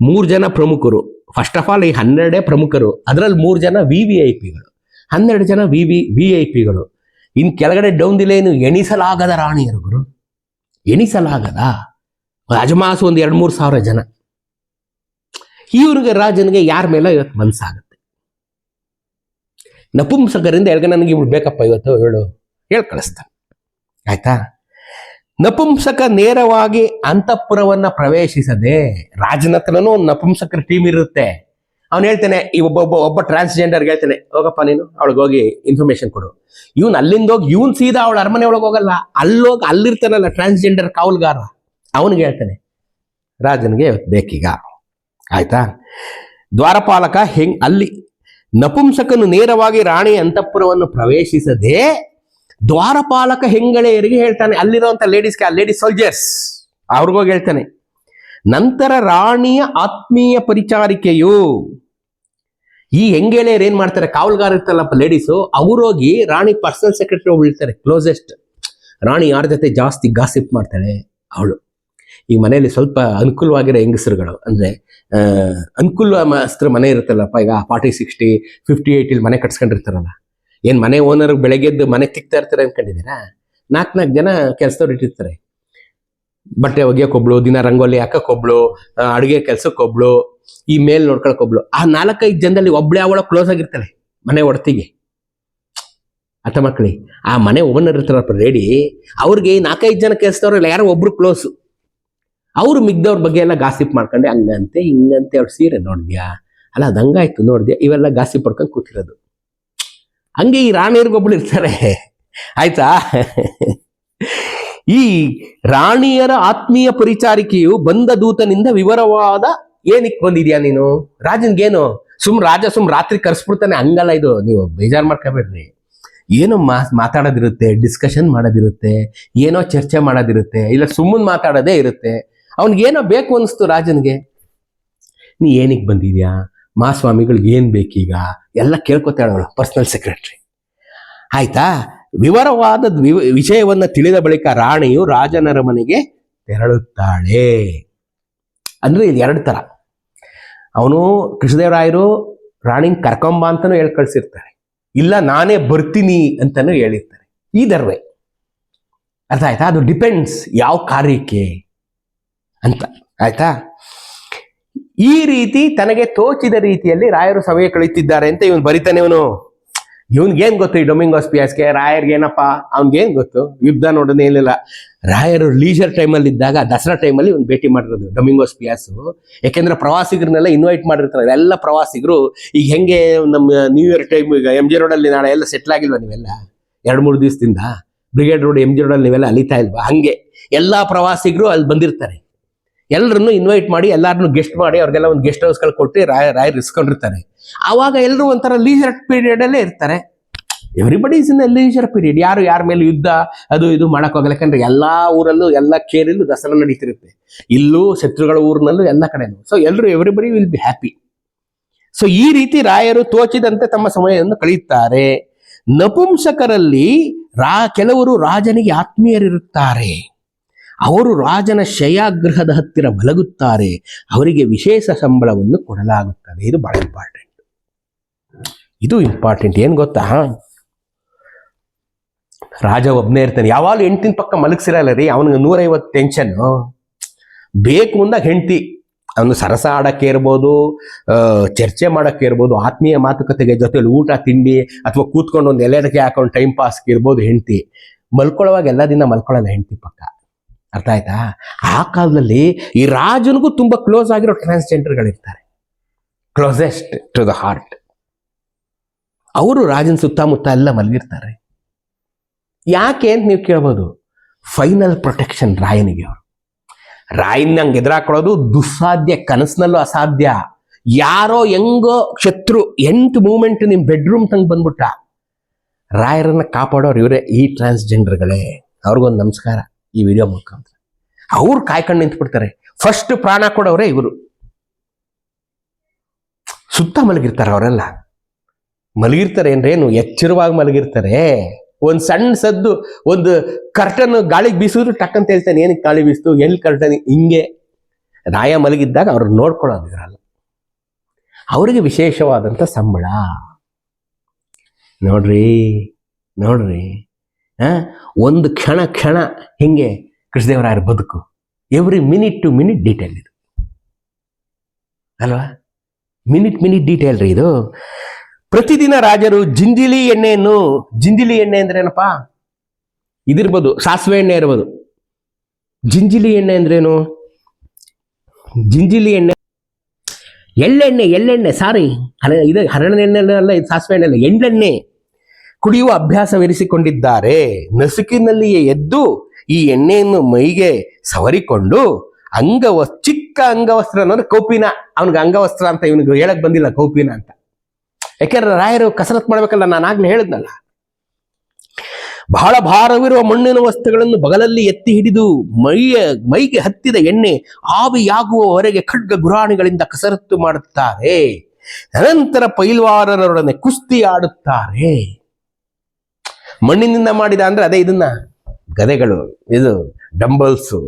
ಮೂರು ಜನ ಪ್ರಮುಖರು. ಫಸ್ಟ್ ಆಫ್ ಆಲ್ ಈ ಹನ್ನೆರಡೇ ಪ್ರಮುಖರು, ಅದರಲ್ಲಿ ಮೂರು ಜನ ವಿ ವಿ ಐ ಪಿಗಳು ಹನ್ನೆರಡು ಜನ ವಿ ವಿ ವಿ ಐ ಪಿಗಳು ಇನ್ ಕೆಳಗಡೆ ಡೌನ್ ದಿಲೇನು ಎಣಿಸಲಾಗದ ರಾಣಿಯರು ಗುರು. ಎಣಿಸಲಾಗದ? ಅಜಮಾಸು ಒಂದು ಎರಡು ಮೂರು ಸಾವಿರ ಜನ. ಇವ್ರಿಗೆ ರಾಜನಿಗೆ ಯಾರ ಮೇಲೆ ಇವತ್ತು ಮನಸ್ಸಾಗುತ್ತೆ ನಪುಂಸಕರಿಂದ ಎಳ್ಗ ನನಗೆ ಇವ್ಳು ಬೇಕಪ್ಪ ಇವತ್ತು, ಹೇಳು, ಹೇಳಿ ಕಳಿಸ್ತಾನೆ ಆಯ್ತಾ? ನಪುಂಸಕ ನೇರವಾಗಿ ಅಂತಃಪುರವನ್ನ ಪ್ರವೇಶಿಸದೆ ರಾಜನ ಹತ್ರನೂ ಒಂದು ನಪುಂಸಕರ ಟೀಮ್ ಇರುತ್ತೆ. ಅವ್ನು ಹೇಳ್ತಾನೆ, ಈ ಒಬ್ಬ ಒಬ್ಬ ಒಬ್ಬ ಟ್ರಾನ್ಸ್ಜೆಂಡರ್ಗೆ ಹೇಳ್ತಾನೆ, ಹೋಗಪ್ಪ ನೀನು, ಅವಳಿಗೆ ಹೋಗಿ ಇನ್ಫಾರ್ಮೇಶನ್ ಕೊಡು. ಇವನ್ ಅಲ್ಲಿಂದ ಹೋಗಿ, ಇವನ್ ಸೀದಾ ಅವಳ ಅರಮನೆ ಒಳಗೆ ಹೋಗಲ್ಲ, ಅಲ್ಲೋಗಿ ಅಲ್ಲಿರ್ತಾನಲ್ಲ ಟ್ರಾನ್ಸ್ಜೆಂಡರ್ ಕಾವಲ್ಗಾರ. ಅವನಿಗೆ ಹೇಳ್ತಾನೆ, ರಾಜನಿಗೆ ಇವತ್ತು ಬೇಕೀಗ. ಆಯ್ತಾ? ದ್ವಾರಪಾಲಕ ಹೆಂಗ್ ಅಲ್ಲಿ ನಪುಂಸಕನು ನೇರವಾಗಿ ರಾಣಿ ಅಂತಃಪುರವನ್ನು ಪ್ರವೇಶಿಸದೆ ದ್ವಾರಪಾಲಕ ಹೆಂಗಳೆಯರಿಗೆ ಹೇಳ್ತಾನೆ, ಅಲ್ಲಿರುವಂತ ಲೇಡೀಸ್ಗೆ ಆ ಲೇಡೀಸ್ ಸೋಲ್ಜರ್ಸ್ ಅವ್ರಿಗೋಗಿ ಹೇಳ್ತಾನೆ, ನಂತರ ರಾಣಿಯ ಆತ್ಮೀಯ ಪರಿಚಾರಿಕೆಯು, ಈ ಹೆಂಗೇಳೆಯರು ಏನ್ ಮಾಡ್ತಾರೆ, ಕಾವಲ್ಗಾರ ಇರ್ತಾರಲ್ಲಪ್ಪ ಲೇಡೀಸು ಅವ್ರೋಗಿ ರಾಣಿ ಪರ್ಸನಲ್ ಸೆಕ್ರೆಟರಿ ಹೋಗ್ಬಿಡ್ತಾರೆ ಕ್ಲೋಸೆಸ್ಟ್ ರಾಣಿ ಯಾರ ಜೊತೆ ಜಾಸ್ತಿ ಗಾಸಿಪ್ ಮಾಡ್ತಾಳೆ, ಅವಳು. ಈ ಮನೆಯಲ್ಲಿ ಸ್ವಲ್ಪ ಅನುಕೂಲವಾಗಿರೋ ಹೆಂಗಸರುಗಳು, ಅಂದ್ರೆ ಅನುಕೂಲ ಅಸ್ತ್ರ ಮನೆ ಇರುತ್ತಲ್ಲಪ್ಪ ಈಗ ಫಾರ್ಟಿ ಸಿಕ್ಸ್ಟಿ ಫಿಫ್ಟಿ ಏಯ್ಟಿಲಿ ಮನೆ ಕಟ್ಸ್ಕೊಂಡಿರ್ತಾರಲ್ಲ, ಏನ್ ಮನೆ ಓನರ್ ಬೆಳಗ್ಗೆದ್ದು ಮನೆ ತಿಕ್ತಾ ಇರ್ತಾರೆ ಅನ್ಕೊಂಡಿದ್ದೀರಾ? ನಾಲ್ಕು ನಾಲ್ಕು ಜನ ಕೆಲಸದವ್ರು ಇಟ್ಟಿರ್ತಾರೆ. ಬಟ್ಟೆ ಒಗ್ಯಕ್ಕೊಬ್ಳು ದಿನ ರಂಗೋಲಿ ಹಾಕಕ್ಕೊಬ್ಳು ಅಡುಗೆ ಕೆಲ್ಸಕ್ಕೊಬ್ಳು ಈ ಮೇಲ್ ನೋಡ್ಕೊಳಕ್ಕೊಬ್ಳು ಆ ನಾಲ್ಕೈದು ಜನದಲ್ಲಿ ಒಬ್ಳೆ ಅವಳ ಕ್ಲೋಸ್ ಆಗಿರ್ತಾಳೆ, ಮನೆ ಒಡತಿಗೆ. ಅರ್ಥ ಮಕ್ಕಳಿ ಆ ಮನೆ ಓನರ್ ಇರ್ತಾರಪ್ಪ ರೆಡಿ ಅವ್ರಿಗೆ ನಾಲ್ಕೈದು ಜನ ಕೆಲಸದವ್ರಲ್ಲಿ ಯಾರೋ ಒಬ್ರು ಕ್ಲೋಸ್ ಅವ್ರು ಮಿಗ್ದವ್ರ ಬಗ್ಗೆ ಎಲ್ಲ ಗಾಸಿಪ್ ಮಾಡ್ಕೊಂಡೆ, ಹಂಗಂತೆ, ಹಿಂಗಂತೆ ಅವ್ರ ಸೀರೆ ನೋಡಿದ್ಯಾ? ಅಲ್ಲ ಅದು ಹಂಗಾಯ್ತು ನೋಡಿದ್ಯಾ? ಇವೆಲ್ಲ ಗಾಸಿಪ್ ಪಡ್ಕೊಂಡು ಕೂತಿರೋದು. ಹಂಗೆ ಈ ರಾಣಿಯರ್ಗೊಬ್ಳು ಇರ್ತಾರೆ. ಆಯ್ತಾ? ಈ ರಾಣಿಯರ ಆತ್ಮೀಯ ಪರಿಚಾರಿಕೆಯು ಬಂದ ದೂತನಿಂದ ವಿವರವಾದ ಏನಕ್ಕೆ ಬಂದಿದ್ಯಾ ನೀನು? ರಾಜನ್ಗೇನು? ಸುಮ್ ರಾಜ ಸುಮ್ ರಾತ್ರಿ ಕರ್ಸ್ಬಿಡ್ತಾನೆ, ಹಂಗಲ್ಲ ಇದು. ನೀವು ಬೇಜಾರ್ ಮಾಡ್ಕೋಬೇಡ್ರಿ. ಏನೋ ಮಾ, ಮಾತಾಡೋದಿರುತ್ತೆ ಡಿಸ್ಕಷನ್ ಮಾಡೋದಿರುತ್ತೆ, ಏನೋ ಚರ್ಚೆ ಮಾಡೋದಿರುತ್ತೆ, ಇಲ್ಲ ಸುಮ್ಮನೆ ಮಾತಾಡೋದೇ ಇರುತ್ತೆ. ಅವ್ನಿಗೇನೋ ಬೇಕು ಅನಿಸ್ತು ರಾಜನ್ಗೆ. ನೀ ಏನಕ್ಕೆ ಬಂದಿದ್ಯಾ? ಮಾಸ್ವಾಮಿಗಳಿಗೆ ಏನು ಬೇಕೀಗ? ಎಲ್ಲ ಕೇಳ್ಕೊತಾಳವಳು ಪರ್ಸನಲ್ ಸೆಕ್ರೆಟ್ರಿ ಆಯ್ತಾ? ವಿವರವಾದ ವಿಷಯವನ್ನ ತಿಳಿದ ಬಳಿಕ ರಾಣಿಯು ರಾಜನರ ಮನೆಗೆ ತೆರಳುತ್ತಾಳೆ. ಅಂದ್ರೆ ಇದು ಎರಡು ತರ. ಅವನು ಕೃಷ್ಣದೇವರಾಯರು ರಾಣಿನ ಕರ್ಕೊಂಬ ಅಂತಲೂ ಹೇಳಿ ಕಳ್ಸಿರ್ತಾರೆ. ಇಲ್ಲ, ನಾನೇ ಬರ್ತೀನಿ ಅಂತಲೂ ಹೇಳಿರ್ತಾರೆ. ಈ ದರ್ವೆ. ಅರ್ಥ ಆಯ್ತಾ? ಅದು ಡಿಪೆಂಡ್ಸ್ ಯಾವ ಕಾರ್ಯಕ್ಕೆ. ಅಂತ. ಆಯ್ತಾ? ಈ ರೀತಿ ತನಗೆ ತೋಚಿದ ರೀತಿಯಲ್ಲಿ ರಾಯರು ಸಭೆ ಕಳೀತಿದ್ದಾರೆ ಅಂತ ಇವನು ಬರಿತಾನೆ ಇವನು. ಇವನ್ಗೇನ್ ಗೊತ್ತು ಈ ಡೊಮಿಂಗೋಸ್ ಪಿಯಾಸ್ಗೆ ರಾಯರ್ಗೆ ಏನಪ್ಪ? ಅವ್ನಿಗೇನ್ ಗೊತ್ತು? ಯುದ್ಧ ನೋಡೋದೇ ಏನಿಲ್ಲ. ರಾಯರು ಲೀಜರ್ ಟೈಮಲ್ಲಿ ಇದ್ದಾಗ, ದಸರಾ ಟೈಮಲ್ಲಿ ಒಂದು ಭೇಟಿ ಮಾಡಿರೋದು ಡೊಮಿಂಗೋಸ್ ಪಿಯಾಸು ಯಾಕೆಂದ್ರೆ ಪ್ರವಾಸಿಗರನ್ನೆಲ್ಲ ಇನ್ವೈಟ್ ಮಾಡಿರ್ತಾರೆ. ಎಲ್ಲ ಪ್ರವಾಸಿಗರು, ಈಗ ಹೆಂಗೆ ನಮ್ಮ ನ್ಯೂ ಇಯರ್ ಟೈಮ್ ಈಗ ಎಂ ಜಿ ರೋಡಲ್ಲಿ ನಾಳೆ ಎಲ್ಲ ಸೆಟ್ಲ್ ಆಗಿಲ್ವಾ ನೀವೆಲ್ಲ? ಎರಡು, ಮೂರು ದಿವಸದಿಂದ? ಬ್ರಿಗೇಡ್ ರೋಡ್ ಎಂ ಜಿ ರೋಡಲ್ಲಿ ನೀವೆಲ್ಲ ಅಲಿತಾ ಇಲ್ವಾ? ಹಂಗೆ. ಎಲ್ಲಾ ಪ್ರವಾಸಿಗರು ಅಲ್ಲಿ ಬಂದಿರ್ತಾರೆ. ಎಲ್ಲರನ್ನು ಇನ್ವೈಟ್ ಮಾಡಿ ಎಲ್ಲರನ್ನು ಗೆಸ್ಟ್ ಮಾಡಿ, ಅವ್ರಿಗೆಲ್ಲ ಒಂದು ಗೆಸ್ಟ್ ಹೌಸ್ಗಳು ಕೊಟ್ಟು ರಾಯ ರಾಯರ್ ಇಸ್ಕೊಂಡಿರ್ತಾರೆ ಆವಾಗ ಎಲ್ಲರೂ ಒಂಥರ ಲೀಜರ್ ಪೀರಿಯಡ್ ಅಲ್ಲೇ ಇರ್ತಾರೆ. Everybody is in leisure period ಯಾರು ಯಾರ ಮೇಲೆ ಯುದ್ಧ, ಅದು ಇದು ಮಾಡಕ್ ಹೋಗಲ್ಲ. ಯಾಕಂದ್ರೆ ಎಲ್ಲಾ ಊರಲ್ಲೂ, ಎಲ್ಲ ಕೇರಲ್ಲೂ ದಸರಾ ನಡೀತಿರುತ್ತೆ. ಇಲ್ಲೂ ಶತ್ರುಗಳ ಊರಿನಲ್ಲೂ ಎಲ್ಲ ಕಡೆನೂ. ಸೊ ಎಲ್ಲರೂ everybody will be happy so ಈ ರೀತಿ ರಾಯರು ತೋಚಿದಂತೆ ತಮ್ಮ ಸಮಯವನ್ನು ಕಳೆಯುತ್ತಾರೆ. ನಪುಂಸಕರಲ್ಲಿ ರಾ, ಕೆಲವರು ರಾಜನಿಗೆ ಆತ್ಮೀಯರಿರುತ್ತಾರೆ. ಅವರು ರಾಜನ ಶಯಾಗೃಹದ ಹತ್ತಿರ ಮಲಗುತ್ತಾರೆ, ಅವರಿಗೆ ವಿಶೇಷ ಸಂಬಳವನ್ನು ಕೊಡಲಾಗುತ್ತದೆ. ಇದು ಬಹಳ ಇಂಪಾರ್ಟೆಂಟ್ ಇದು ಇಂಪಾರ್ಟೆಂಟ್ ಏನು ಗೊತ್ತಾ? ರಾಜ ಒಬ್ಬನೇ ಇರ್ತಾನೆ. ಯಾವಾಗಲೂ ಹೆಂಡ್ತಿನ ಪಕ್ಕ ಮಲಗಿಸಿರಲ್ಲ ರೀ, ಅವನಿಗೆ ನೂರೈವತ್ತು ಟೆನ್ಷನ್ ಬೇಕು ಅಂದಾಗ ಹೆಂಡ್ತಿ, ಅವನು ಸರಸ ಆಡೋಕ್ಕೆ ಇರ್ಬೋದು ಚರ್ಚೆ ಮಾಡಕ್ಕೆ ಇರ್ಬೋದು, ಆತ್ಮೀಯ ಮಾತುಕತೆಗೆ ಜೊತೆಲಿ ಊಟ, ತಿಂಡಿ, ಅಥವಾ ಕೂತ್ಕೊಂಡು ಒಂದು ಎಲೆಡಕ್ಕೆ ಹಾಕೊಂಡು ಟೈಮ್ ಪಾಸ್ಗೆ ಇರ್ಬೋದು ಹೆಂಡ್ತಿ. ಮಲ್ಕೊಳ್ಳೋವಾಗ ಎಲ್ಲ ದಿನ ಮಲ್ಕೊಳ್ಳಲ್ಲ ಹೆಂಡ್ತಿ ಪಕ್ಕ. ಅರ್ಥ ಆಯ್ತಾ? ಆ ಕಾಲದಲ್ಲಿ ಈ ರಾಜನಿಗೂ ತುಂಬಾ ಕ್ಲೋಸ್ ಆಗಿರೋ ಟ್ರಾನ್ಸ್ಜೆಂಡರ್ಗಳಿರ್ತಾರೆ ಕ್ಲೋಸೆಸ್ಟ್ ಟು ದ ಹಾರ್ಟ್ ಅವರು ರಾಜನ ಸುತ್ತಮುತ್ತ ಎಲ್ಲ ಮಲಗಿರ್ತಾರೆ. ಯಾಕೆ ಅಂತ ನೀವು ಕೇಳ್ಬೋದು. ಫೈನಲ್ ಪ್ರೊಟೆಕ್ಷನ್ ರಾಯನಿಗೆ ಅವರು. ರಾಯನ್ ನಂಗೆ ಎದುರಾಕೊಳ್ಳೋದು ದುಸ್ಸಾಧ್ಯ, ಕನಸಿನಲ್ಲೂ ಅಸಾಧ್ಯ. ಯಾರೋ ಹೆಂಗೋ ಶತ್ರು ಎಂಟು ಮೂಮೆಂಟ್ ನಿಮ್ಮ ಬೆಡ್ರೂಮ್ ತಂಗ ಬಂದ್ಬಿಟ್ಟ ರಾಯರನ್ನ ಕಾಪಾಡೋರು ಇವರೇ ಈ ಟ್ರಾನ್ಸ್ಜೆಂಡರ್ಗಳೇ ಅವ್ರಿಗೊಂದು ನಮಸ್ಕಾರ. ಈ ವಿಡಿಯೋ ಮುಖಾಂತರ. ಅವ್ರು ಕಾಯ್ಕೊಂಡು ನಿಂತ್ಬಿಡ್ತಾರೆ. ಫಸ್ಟ್ ಪ್ರಾಣ ಕೊಡೋರೇ ಇವರು. ಸುತ್ತ ಮಲಗಿರ್ತಾರೆ ಅವರೆಲ್ಲ. ಮಲಗಿರ್ತಾರೆ ಏನ್ರೇನು ಎಚ್ಚರವಾಗಿ ಮಲಗಿರ್ತಾರೆ. ಒಂದು ಸಣ್ಣ ಸದ್ದು, ಒಂದು ಕರ್ಟನ್ ಗಾಳಿಗೆ ಬೀಸಿದ್ರು ಟಕ್ ಅಂತ ಹೇಳ್ತಾನೆ. ಏನಕ್ಕೆ ಗಾಳಿ ಬೀಸ್ತು? ಎಲ್ಲಿ ಕರ್ಟನ್ ಹಿಂಗೆ. ರಾಯ ಮಲಗಿದ್ದಾಗ ಅವ್ರು ನೋಡ್ಕೊಳ್ಳೋದು ಇರಲ್ಲ ಅವರಿಗೆ ವಿಶೇಷವಾದಂಥ ಸಂಬಳ. ನೋಡ್ರಿ ನೋಡ್ರಿ. ಒಂದು ಕ್ಷಣ ಕ್ಷಣ ಹಿಂಗೆ ಕೃಷ್ಣದೇವರಾಯರ ಬದುಕು. Every minute to minute detail ಇದು. ಅಲ್ವಾ? ಮಿನಿಟ್ ಮಿನಿಟ್ ಡೀಟೇಲ್ ರೀ ಇದು. ಪ್ರತಿದಿನ ರಾಜರು ಜಿಂಜಿಲಿ ಎಣ್ಣೆಯನ್ನು ಜಿಂಜಿಲಿ ಎಣ್ಣೆ ಅಂದ್ರೆ ಏನಪ್ಪಾ? ಇದಿರ್ಬೋದು, ಸಾಸಿವೆ ಎಣ್ಣೆ ಇರ್ಬೋದು. ಜಿಂಜಿಲಿ ಎಣ್ಣೆ ಅಂದ್ರೇನು ಜಿಂಜಿಲಿ ಎಣ್ಣೆ. ಎಳ್ಳೆಣ್ಣೆ ಎಳ್ಳೆಣ್ಣೆ ಸಾರಿ ಹರ ಇದು ಹರಣ ಎಣ್ಣೆ ಅಲ್ಲ, ಇದು ಸಾಸಿವೆ ಎಣ್ಣೆ ಅಲ್ಲ, ಎಳ್ಳೆಣ್ಣೆ. ಕುಡಿಯುವ ಅಭ್ಯಾಸವಿರಿಸಿಕೊಂಡಿದ್ದಾರೆ ನಸುಕಿನಲ್ಲಿಯೇ ಎದ್ದು ಈ ಎಣ್ಣೆಯನ್ನು ಮೈಗೆ ಸವರಿಕೊಂಡು ಅಂಗವ ಚಿಕ್ಕ ಅಂಗವಸ್ತ್ರ ಅನ್ನೋದು ಕೌಪಿನ. ಅವನಿಗೆ ಅಂಗವಸ್ತ್ರ ಅಂತ ಇವನಿಗೆ ಹೇಳಕ್ ಬಂದಿಲ್ಲ ಕೌಪಿನ ಅಂತ. ಯಾಕೆಂದ್ರೆ ರಾಯರು ಕಸರತ್ ಮಾಡ್ಬೇಕಲ್ಲ, ನಾನು ಆಗ್ಲೇ ಹೇಳಿದ್ನಲ್ಲ. ಬಹಳ ಭಾರವಿರುವ ಮಣ್ಣಿನ ವಸ್ತುಗಳನ್ನು ಬಗಲಲ್ಲಿ ಎತ್ತಿ ಹಿಡಿದು ಮೈಯ, ಮೈಗೆ ಹತ್ತಿದ ಎಣ್ಣೆ ಆವಿಯಾಗುವವರೆಗೆ ಖಡ್ಗ ಗುರಾಣಿಗಳಿಂದ ಕಸರತ್ತು ಮಾಡುತ್ತಾರೆ. ಅನಂತರ ಪೈಲ್ವಾರರೊಡನೆ ಕುಸ್ತಿ ಆಡುತ್ತಾರೆ. ಮಣ್ಣಿನಿಂದ ಮಾಡಿದ ಅಂದ್ರೆ ಅದೇ ಇದನ್ನ ಗದೆಗಳು, ಇದು ಡಂಬಲ್ಸು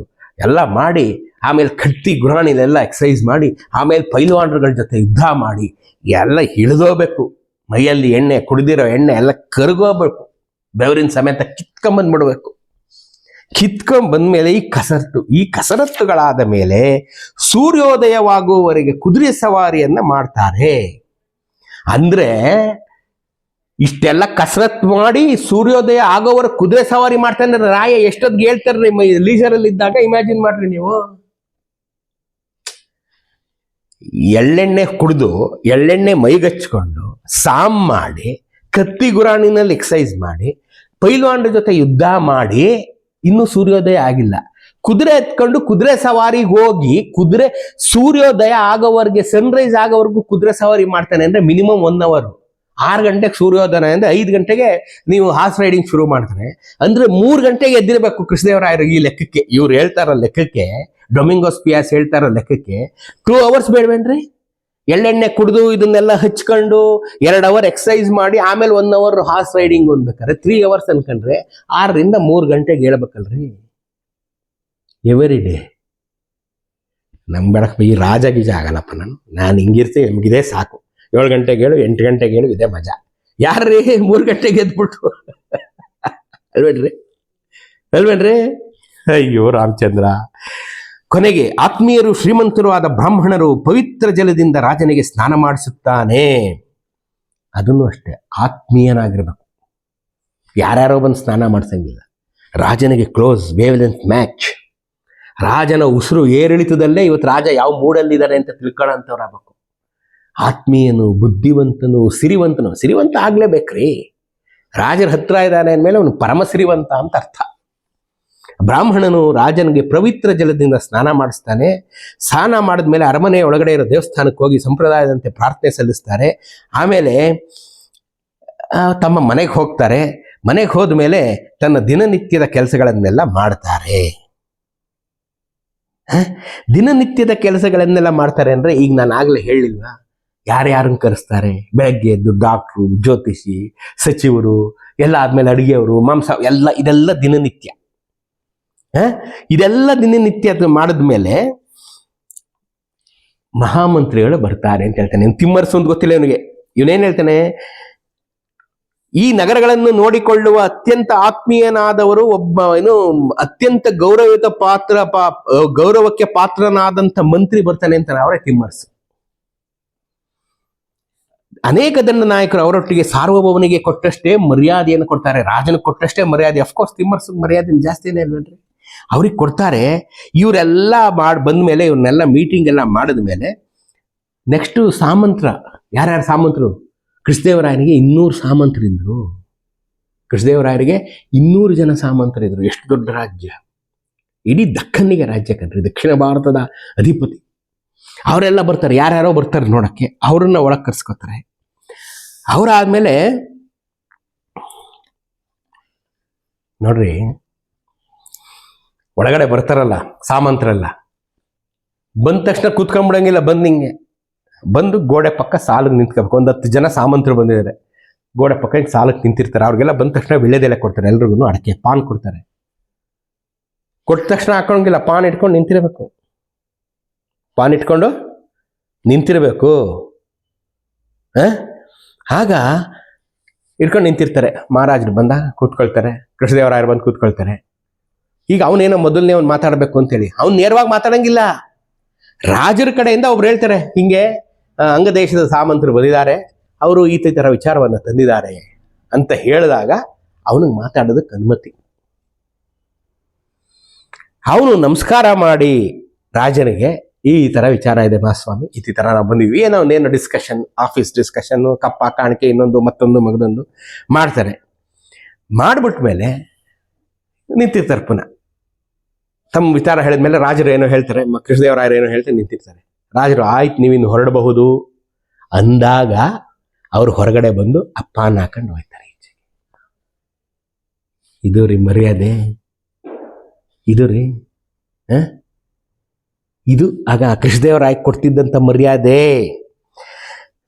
ಎಲ್ಲ ಮಾಡಿ, ಆಮೇಲೆ ಕಟ್ಟಿ ಗುರಾಣಿಲೆಲ್ಲ ಎಕ್ಸಸೈಸ್ ಮಾಡಿ, ಆಮೇಲೆ ಪೈಲ್ವಾನರುಗಳ ಜೊತೆ ಯುದ್ಧ ಮಾಡಿ, ಎಲ್ಲ ಹಿಡಿದೋಗ್ಬೇಕು ಮೈಯಲ್ಲಿ ಎಣ್ಣೆ, ಕುಡಿದಿರೋ ಎಣ್ಣೆ ಎಲ್ಲ ಕರ್ಗೋಗ್ಬೇಕು. ಬೆವರಿನ ಸಮೇತ ಕಿತ್ಕೊಂಬಂದ್ಬಿಡ್ಬೇಕು ಕಿತ್ಕೊಂಡ್ ಬಂದ್ಮೇಲೆ ಈ ಕಸರತ್ತು, ಈ ಕಸರತ್ತುಗಳಾದ ಮೇಲೆ ಸೂರ್ಯೋದಯವಾಗುವವರೆಗೆ ಕುದುರೆ ಸವಾರಿಯನ್ನ ಮಾಡ್ತಾರೆ. ಅಂದ್ರೆ ಇಷ್ಟೆಲ್ಲ ಕಸರತ್ ಮಾಡಿ ಸೂರ್ಯೋದಯ ಆಗೋವರ ಕುದುರೆ ಸವಾರಿ ಮಾಡ್ತಾನೆ ರಾಯ ಎಷ್ಟೊತ್ತಿಗೆ ಹೇಳ್ತಾರ್ರಿ ಲೀಸರಲ್ಲಿ ಇದ್ದಾಗ? ಇಮ್ಯಾಜಿನ್ ಮಾಡ್ರಿ ನೀವು. ಎಳ್ಳೆಣ್ಣೆ ಕುಡಿದು ಎಳ್ಳೆಣ್ಣೆ ಮೈಗಚ್ಕೊಂಡು ಸಾಮ್ ಮಾಡಿ, ಕತ್ತಿ ಗುರಾಣಿನಲ್ಲಿ ಎಕ್ಸಸೈಸ್ ಮಾಡಿ, ಪೈಲ್ವಾನ್ರ ಜೊತೆ ಯುದ್ಧ ಮಾಡಿ, ಇನ್ನೂ ಸೂರ್ಯೋದಯ ಆಗಿಲ್ಲ. ಕುದುರೆ ಎತ್ಕೊಂಡು ಕುದುರೆ ಸವಾರಿಗೆ ಹೋಗಿ ಕುದುರೆ ಸೂರ್ಯೋದಯ ಆಗೋವರೆಗೆ ಸನ್ರೈಸ್ ಆಗೋವರೆಗೂ ಕುದುರೆ ಸವಾರಿ ಮಾಡ್ತಾನೆ ಅಂದ್ರೆ ಮಿನಿಮಮ್ ಒನ್ ಅವರ್ ಆರು ಗಂಟೆಗೆ ಸೂರ್ಯೋದಯ ಅಂದ್ರೆ ಐದು ಗಂಟೆಗೆ ನೀವು ಹಾರ್ಸ್ ರೈಡಿಂಗ್ ಶುರು ಮಾಡ್ತಾರೆ. ಅಂದ್ರೆ ಮೂರು ಗಂಟೆಗೆ ಎದ್ದಿರಬೇಕು ಕೃಷ್ಣದೇವರಾಯರು ಈ ಲೆಕ್ಕಕ್ಕೆ. ಇವ್ರು ಹೇಳ್ತಾರ ಲೆಕ್ಕಕ್ಕೆ ಡೊಮಿಂಗೋಸ್ ಪಿಯಾಸ್ ಹೇಳ್ತಾರ ಲೆಕ್ಕಕ್ಕೆ. ಟೂ ಅವರ್ಸ್ ಬೇಡವೇನ್ರಿ? ಎಳ್ಳೆಣ್ಣೆ ಕುಡಿದು ಇದನ್ನೆಲ್ಲ ಹಚ್ಕೊಂಡು ಎರಡು ಅವರ್ ಎಕ್ಸಸೈಸ್ ಮಾಡಿ ಆಮೇಲೆ ಒನ್ ಅವರ್ ಹಾರ್ಸ್ ರೈಡಿಂಗ್ ಅನ್ಬೇಕಾದ್ರೆ ತ್ರೀ ಅವರ್ಸ್ ಅನ್ಕೊಂಡ್ರೆ ಆರರಿಂದ ಮೂರು ಗಂಟೆಗೆ ಹೇಳ್ಬೇಕಲ್ರಿ. ಎವರಿ ಡೇ ನಮ್ ಬೆಳಕ ಈ ರಾಜ ಗೀಜ ಆಗಲ್ಲಪ್ಪ ನಾನು. ನಾನು ಹಿಂಗಿರ್ತೀನಿ, ನಮಗಿದೆ ಸಾಕು. ಏಳು ಗಂಟೆಗೆ ಹೇಳು ಎಂಟು ಗಂಟೆಗೆ ಹೇಳು ಇದೇ ಮಜಾ. ಯಾರ್ರೀ ಮೂರು ಗಂಟೆಗೆ ಎದ್ಬಿಟ್ಟು? ಅಲ್ವೇನ್ರಿ? ಅಲ್ವೇನ್ರಿ? ಅಯ್ಯೋ, ರಾಮಚಂದ್ರ. ಕೊನೆಗೆ ಆತ್ಮೀಯರು ಶ್ರೀಮಂತರು ಆದ ಬ್ರಾಹ್ಮಣರು ಪವಿತ್ರ ಜಲದಿಂದ ರಾಜನಿಗೆ ಸ್ನಾನ ಮಾಡಿಸುತ್ತಾನೆ. ಅದನ್ನು ಅಷ್ಟೇ, ಆತ್ಮೀಯನಾಗಿರ್ಬೇಕು. ಯಾರ್ಯಾರೋ ಬಂದು ಸ್ನಾನ ಮಾಡಿಸಂಗಿಲ್ಲ. ರಾಜನಿಗೆ ಕ್ಲೋಸ್ ವೇವಲೆನ್ಸ್ ಮ್ಯಾಚ್. ರಾಜನ ಉಸಿರು ಏರಿಳಿತದಲ್ಲೇ ಇವತ್ತು ರಾಜ ಯಾವ ಮೂಡಲ್ಲಿದ್ದಾರೆ ಅಂತ ತಿಳ್ಕೊಳ್ಳೋಂಥವ್ರಾಗಬೇಕು ಆತ್ಮೀಯನು, ಬುದ್ಧಿವಂತನು, ಸಿರಿವಂತನು. ಸಿರಿವಂತ ಆಗ್ಲೇಬೇಕ್ರಿ. ರಾಜರ ಹತ್ರ ಇದ್ದಾನೆ ಅಂದಮೇಲೆ ಅವನು ಪರಮ ಸಿರಿವಂತ ಅಂತ ಅರ್ಥ. ಬ್ರಾಹ್ಮಣನು ರಾಜನಿಗೆ ಪವಿತ್ರ ಜಲದಿಂದ ಸ್ನಾನ ಮಾಡಿಸ್ತಾನೆ. ಸ್ನಾನ ಮಾಡಿದ್ಮೇಲೆ ಅರಮನೆ ಒಳಗಡೆ ಇರೋ ದೇವಸ್ಥಾನಕ್ಕೆ ಹೋಗಿ ಸಂಪ್ರದಾಯದಂತೆ ಪ್ರಾರ್ಥನೆ ಸಲ್ಲಿಸ್ತಾರೆ. ಆಮೇಲೆ ತಮ್ಮ ಮನೆಗೆ ಹೋಗ್ತಾರೆ. ಮನೆಗೆ ಹೋದ ಮೇಲೆ ತನ್ನ ದಿನನಿತ್ಯದ ಕೆಲಸಗಳನ್ನೆಲ್ಲ ಮಾಡ್ತಾರೆ? ದಿನನಿತ್ಯದ ಕೆಲಸಗಳನ್ನೆಲ್ಲ ಮಾಡ್ತಾರೆ ಅಂದರೆ ಈಗ ನಾನು ಆಗಲೇ ಹೇಳಿಲ್ವಾ? ಯಾರ್ಯಾರನ್ನ ಕರೆಸ್ತಾರೆ? ಬೆಳಗ್ಗೆ ಎದ್ದು ಡಾಕ್ಟ್ರು ಜ್ಯೋತಿಷಿ, ಸಚಿವರು, ಎಲ್ಲ ಆದ್ಮೇಲೆ ಅಡುಗೆಯವರು, ಮಾಂಸ, ಎಲ್ಲ, ಇದೆಲ್ಲ ದಿನನಿತ್ಯ? ಇದೆಲ್ಲ ದಿನನಿತ್ಯ ಮಾಡಿದ್ಮೇಲೆ ಮಹಾಮಂತ್ರಿಗಳು ಬರ್ತಾರೆ ಅಂತ ಹೇಳ್ತಾನೆ. ತಿಮ್ಮರ್ಸು ಅಂತ ಗೊತ್ತಿಲ್ಲ ಇವನಿಗೆ. ಇವನೇನ್ ಹೇಳ್ತಾನೆ? ಈ ನಗರಗಳನ್ನು ನೋಡಿಕೊಳ್ಳುವ ಅತ್ಯಂತ ಆತ್ಮೀಯನಾದವರು ಒಬ್ಬ, ಏನು, ಅತ್ಯಂತ ಗೌರವಿತ ಪಾತ್ರ, ಪಾ- ಗೌರವಕ್ಕೆ ಪಾತ್ರನಾದಂತ ಮಂತ್ರಿ ಬರ್ತಾನೆ ಅಂತಾನೆ ಅವರೇ ತಿಮ್ಮರ್ಸ್. ಅನೇಕ ದಂಡ ನಾಯಕರು ಅವರೊಟ್ಟಿಗೆ ಸಾರ್ವಭೌಮನಿಗೆ ಕೊಟ್ಟಷ್ಟೇ ಮರ್ಯಾದೆಯನ್ನು ಕೊಡ್ತಾರೆ. ರಾಜನ ಕೊಟ್ಟಷ್ಟೇ ಮರ್ಯಾದೆ. ಅಫ್ಕೋರ್ಸ್ ತಿಮ್ಮರ್ಸ್ ಮರ್ಯಾದೆ ಜಾಸ್ತಿನೇ ಅಲ್ವೇನ್ರಿ ಅವ್ರಿಗೆ ಕೊಡ್ತಾರೆ. ಇವರೆಲ್ಲ ಮಾಡಿ, ಬಂದ ಮೇಲೆ ಇವ್ರನ್ನೆಲ್ಲ ಮೀಟಿಂಗ್ ಎಲ್ಲ ಮಾಡಿದ ಮೇಲೆ ನೆಕ್ಸ್ಟ್ ಸಾಮಂತ್ರ. ಯಾರ್ಯಾರು ಸಾಮಂತರು? ಕೃಷ್ಣದೇವರಾಯನಿಗೆ ಇನ್ನೂರು ಸಾಮಂತರಿದ್ರು. ಕೃಷ್ಣದೇವರಾಯರಿಗೆ ಇನ್ನೂರು ಜನ ಸಾಮಂತರಿದ್ರು. ಎಷ್ಟು ದೊಡ್ಡ ರಾಜ್ಯ. ಇಡೀ ದಕ್ಕನ್ನಿಗೆ ರಾಜ್ಯ ಕಣ್ರಿ. ದಕ್ಷಿಣ ಭಾರತದ ಅಧಿಪತಿ. ಅವರೆಲ್ಲ ಬರ್ತಾರೆ. ಯಾರ್ಯಾರೋ ಬರ್ತಾರೆ ನೋಡೋಕ್ಕೆ. ಅವ್ರನ್ನ ಒಳಗೆ ಕರ್ಸ್ಕೊತಾರೆ. ಅವರಾದ್ಮೇಲೆ ನೋಡ್ರಿ, ಒಳಗಡೆ ಬರ್ತಾರಲ್ಲ ಸಾಮಂತರೆಲ್ಲ ಬಂದ ತಕ್ಷಣ ಕೂತ್ಕೊಂಡ್ಬಿಡಂಗಿಲ್ಲ ಬಂದ್ ಹಿಂಗೆ ಬಂದು ಗೋಡೆ ಪಕ್ಕ ಸಾಲಿಗೆ ನಿಂತ್ಕೋಬೇಕು. ಒಂದು ಹತ್ತು ಜನ ಸಾಮಂತರು ಬಂದಿದ್ದಾರೆ ಗೋಡೆ ಪಕ್ಕ ಹಿಂಗೆ ಸಾಲಕ್ಕೆ ನಿಂತಿರ್ತಾರೆ. ಅವ್ರಿಗೆಲ್ಲ ಬಂದ ತಕ್ಷಣ ವಿಳ್ಳೆದೆಲೆ ಕೊಡ್ತಾರೆ. ಎಲ್ರಿಗೂ ಅಡಕೆ, ಪಾನ್ ಕೊಡ್ತಾರೆ. ಕೊಟ್ಟ ತಕ್ಷಣ ಹಾಕೊಂಗಿಲ್ಲ ಪಾನ್ ಇಟ್ಕೊಂಡು ನಿಂತಿರಬೇಕು. ಪಾನ್ ಇಟ್ಕೊಂಡು ನಿಂತಿರಬೇಕು. ಆ? ಆಗ ಇಟ್ಕೊಂಡು ನಿಂತಿರ್ತಾರೆ. ಮಹಾರಾಜರು ಬಂದ, ಕೂತ್ಕೊಳ್ತಾರೆ. ಕೃಷ್ಣದೇವರಾಯರು ಬಂದು ಕೂತ್ಕೊಳ್ತಾರೆ. ಈಗ ಅವನೇನೋ ಮೊದಲನೇ ಅವ್ನು ಮಾತಾಡಬೇಕು ಅಂತೇಳಿ. ಅವ್ನು ನೇರವಾಗಿ ಮಾತಾಡಂಗಿಲ್ಲ. ರಾಜರ ಕಡೆಯಿಂದ ಒಬ್ರು ಹೇಳ್ತಾರೆ, ಹಿಂಗೆ ಅಂಗದೇಶದ ಸಾಮಂತರು ಬಂದಿದ್ದಾರೆ. ಅವರು ಈ ಥರ ವಿಚಾರವನ್ನು ತಂದಿದ್ದಾರೆ. ಅಂತ ಹೇಳಿದಾಗ ಅವನಿಗೆ ಮಾತಾಡೋದಕ್ಕೆ ಅನುಮತಿ. ಅವನು ನಮಸ್ಕಾರ ಮಾಡಿ ರಾಜನಿಗೆ ಈ ತರ ವಿಚಾರ ಇದೆ ಮಹಾಸ್ವಾಮಿ ಈ ತರ ನಾವು ಬಂದಿದ್ವಿ. ಏನೋ ಒಂದೇನೋ ಡಿಸ್ಕಷನ್ ಆಫೀಸ್ ಡಿಸ್ಕಷನ್ ಕಪ್ಪ, ಕಾಣಿಕೆ ಇನ್ನೊಂದು, ಮತ್ತೊಂದು ಮಗದೊಂದು ಮಾಡ್ತಾರೆ. ಮಾಡ್ಬಿಟ್ಮೇಲೆ ನಿಂತಿರ್ತಾರೆ ಪುನಃ. ತಮ್ಮ ವಿಚಾರ ಹೇಳಿದ ಮೇಲೆ ರಾಜರು ಏನೋ ಹೇಳ್ತಾರೆ ಕೃಷ್ಣದೇವರಾಯರು ಏನೋ ಹೇಳ್ತಾರೆ, ನಿಂತಿರ್ತಾರೆ. ರಾಜರು, ಆಯ್ತು ನೀವಿನ್ನು ಹೊರಡಬಹುದು. ಅಂದಾಗ ಅವ್ರು ಹೊರಗಡೆ ಬಂದು ಅಪ್ಪನ ಹಾಕೊಂಡು ಹೋಗ್ತಾರೆ ಈಚೆಗೆ. ಇದು ರೀ ಮರ್ಯಾದೆ. ಇದು ರೀ ಆ? ಇದು ಆಗ ಕೃಷ್ಣದೇವರಾಯ ಕೊಡ್ತಿದ್ದಂಥ ಮರ್ಯಾದೆ.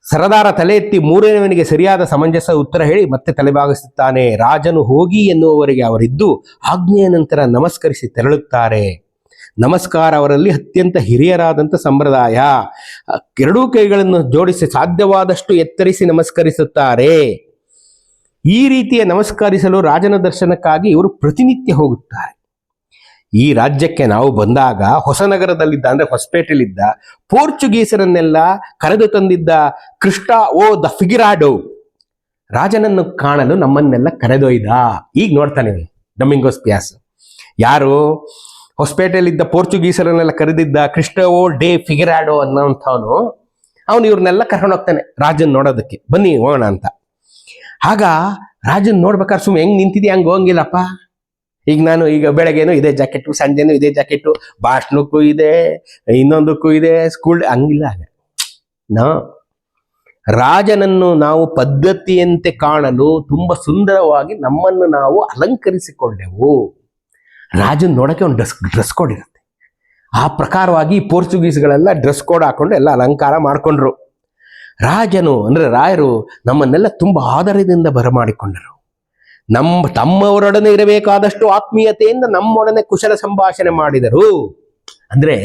ಸರದಾರ ತಲೆ ಎತ್ತಿ ಮೂರನೇವನಿಗೆ ಸರಿಯಾದ ಸಮಂಜಸ ಉತ್ತರ ಹೇಳಿ ಮತ್ತೆ ತಲೆಬಾಗಿಸುತ್ತಾನೆ ರಾಜನು ಹೋಗಿ ಎನ್ನುವವರಿಗೆ ಅವರಿದ್ದು ಆಜ್ಞೆಯ ನಂತರ ನಮಸ್ಕರಿಸಿ ತೆರಳುತ್ತಾರೆ. ನಮಸ್ಕಾರ ಅವರಲ್ಲಿ ಅತ್ಯಂತ ಹಿರಿಯರಾದಂಥ ಸಂಪ್ರದಾಯ. ಎರಡೂ ಕೈಗಳನ್ನು ಜೋಡಿಸಿ ಸಾಧ್ಯವಾದಷ್ಟು ಎತ್ತರಿಸಿ ನಮಸ್ಕರಿಸುತ್ತಾರೆ. ಈ ರೀತಿಯ ನಮಸ್ಕರಿಸಲು ರಾಜನ ದರ್ಶನಕ್ಕಾಗಿ ಇವರು ಪ್ರತಿನಿತ್ಯ ಹೋಗುತ್ತಾರೆ. ಈ ರಾಜ್ಯಕ್ಕೆ ನಾವು ಬಂದಾಗ ಹೊಸನಗರದಲ್ಲಿದ್ದ ಅಂದ್ರೆ ಹೊಸಪೇಟೆಯಲ್ಲಿದ್ದ ಪೋರ್ಚುಗೀಸರನ್ನೆಲ್ಲ ಕರೆದು ತಂದಿದ್ದ ಕೃಷ್ಣ ಓ ದ ಫಿಗಿರಾಡೋ ರಾಜನನ್ನು ಕಾಣಲು ನಮ್ಮನ್ನೆಲ್ಲ ಕರೆದೊಯ್ದ. ಈಗ ನೋಡ್ತಾನೆ ಡಮಿಂಗೋಸ್ ಪ್ಯಾಸ್. ಯಾರು? ಹೊಸಪೇಟೆಯಲ್ಲಿದ್ದ ಪೋರ್ಚುಗೀಸರನ್ನೆಲ್ಲ ಕರೆದಿದ್ದ ಕೃಷ್ಣ ಓ ಡೇ ಫಿಗಿರಾಡೋ ಅನ್ನೋಂಥವನು ಅವನು ಇವ್ರನ್ನೆಲ್ಲ ಕರ್ಕೊಂಡು ಹೋಗ್ತಾನೆ ರಾಜನ್ ನೋಡೋದಕ್ಕೆ. ಬನ್ನಿ ಹೋಗೋಣ ಅಂತ. ಆಗ ರಾಜನ್ ನೋಡ್ಬೇಕಾದ್ರೆ ಸುಮ್ಮನೆ ಹೆಂಗ್ ನಿಂತಿದ್ಯಾ ಹಂಗೆ ಹೋಗಂಗಿಲ್ಲಪ್ಪ? ಈಗ ನಾನು ಈಗ ಬೆಳಗ್ಗೆನು ಇದೇ ಜಾಕೆಟು ಸಂಜೆನೂ ಇದೇ ಜಾಕೆಟು ಭಾಷಣಕ್ಕೂ ಇದೆ, ಇನ್ನೊಂದಕ್ಕೂ ಇದೆ ಸ್ಕೂಲ್ ಹಂಗಿಲ್ಲ ಆಗ ನಾ, ರಾಜನನ್ನು ನಾವು ಪದ್ಧತಿಯಂತೆ ಕಾಣಲು ತುಂಬಾ ಸುಂದರವಾಗಿ ನಮ್ಮನ್ನು ನಾವು ಅಲಂಕರಿಸಿಕೊಂಡೆವು ರಾಜನ್ ನೋಡಕ್ಕೆ ಒಂದು ಡ್ರೆಸ್ ಡ್ರೆಸ್ ಕೋಡ್ ಇರುತ್ತೆ. ಆ ಪ್ರಕಾರವಾಗಿ ಪೋರ್ಚುಗೀಸ್ಗಳೆಲ್ಲ ಡ್ರೆಸ್ ಕೋಡ್ ಹಾಕೊಂಡು ಎಲ್ಲ ಅಲಂಕಾರ ಮಾಡ್ಕೊಂಡ್ರು. ರಾಜನು, ಅಂದ್ರೆ ರಾಯರು ನಮ್ಮನ್ನೆಲ್ಲ ತುಂಬಾ ಆದರದಿಂದ ಬರಮಾಡಿಕೊಂಡರು. ನಮ್ಮ ತಮ್ಮವರೊಡನೆ ಇರಬೇಕಾದಷ್ಟು ಆತ್ಮೀಯತೆಯಿಂದ ನಮ್ಮೊಡನೆ ಕುಶಲ ಸಂಭಾಷಣೆ ಮಾಡಿದರು. ಅಂದ್ರೆ,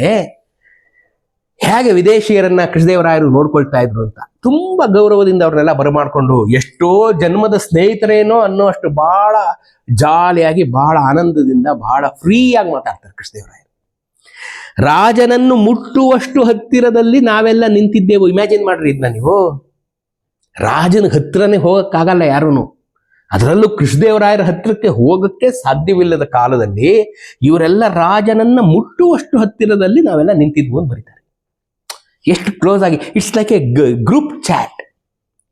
ಹೇಗೆ ವಿದೇಶಿಯರನ್ನ ಕೃಷ್ಣದೇವರಾಯರು ನೋಡ್ಕೊಳ್ತಾ ಇದ್ರು ಅಂತ, ತುಂಬಾ ಗೌರವದಿಂದ ಅವ್ರನ್ನೆಲ್ಲ ಬರಮಾಡ್ಕೊಂಡು ಎಷ್ಟೋ ಜನ್ಮದ ಸ್ನೇಹಿತರೇನೋ ಅನ್ನೋ ಅಷ್ಟು ಬಹಳ ಜಾಲಿಯಾಗಿ ಬಹಳ ಆನಂದದಿಂದ ಬಹಳ ಫ್ರೀಯಾಗಿ ಮಾತಾಡ್ತಾರೆ ಕೃಷ್ಣದೇವರಾಯರು. ರಾಜನನ್ನು ಮುಟ್ಟುವಷ್ಟು ಹತ್ತಿರದಲ್ಲಿ ನಾವೆಲ್ಲ ನಿಂತಿದ್ದೆವು. ಇಮ್ಯಾಜಿನ್ ಮಾಡ್ರಿ ಇದನ್ನ ನೀವು. ರಾಜನ ಹತ್ರನೇ ಹೋಗಕ್ಕಾಗಲ್ಲ ಯಾರೂ ಅದರಲ್ಲೂ ಕೃಷ್ಣದೇವರಾಯರ ಹತ್ತಿರಕ್ಕೆ ಹೋಗಕ್ಕೆ ಸಾಧ್ಯವಿಲ್ಲದ ಕಾಲದಲ್ಲಿ ಇವರೆಲ್ಲ ರಾಜನನ್ನ ಮುಟ್ಟುವಷ್ಟು ಹತ್ತಿರದಲ್ಲಿ ನಾವೆಲ್ಲ ನಿಂತಿದ್ವು ಅಂತ ಬರೀತಾರೆ. ಎಷ್ಟು ಕ್ಲೋಸ್ ಆಗಿ it's like a group chat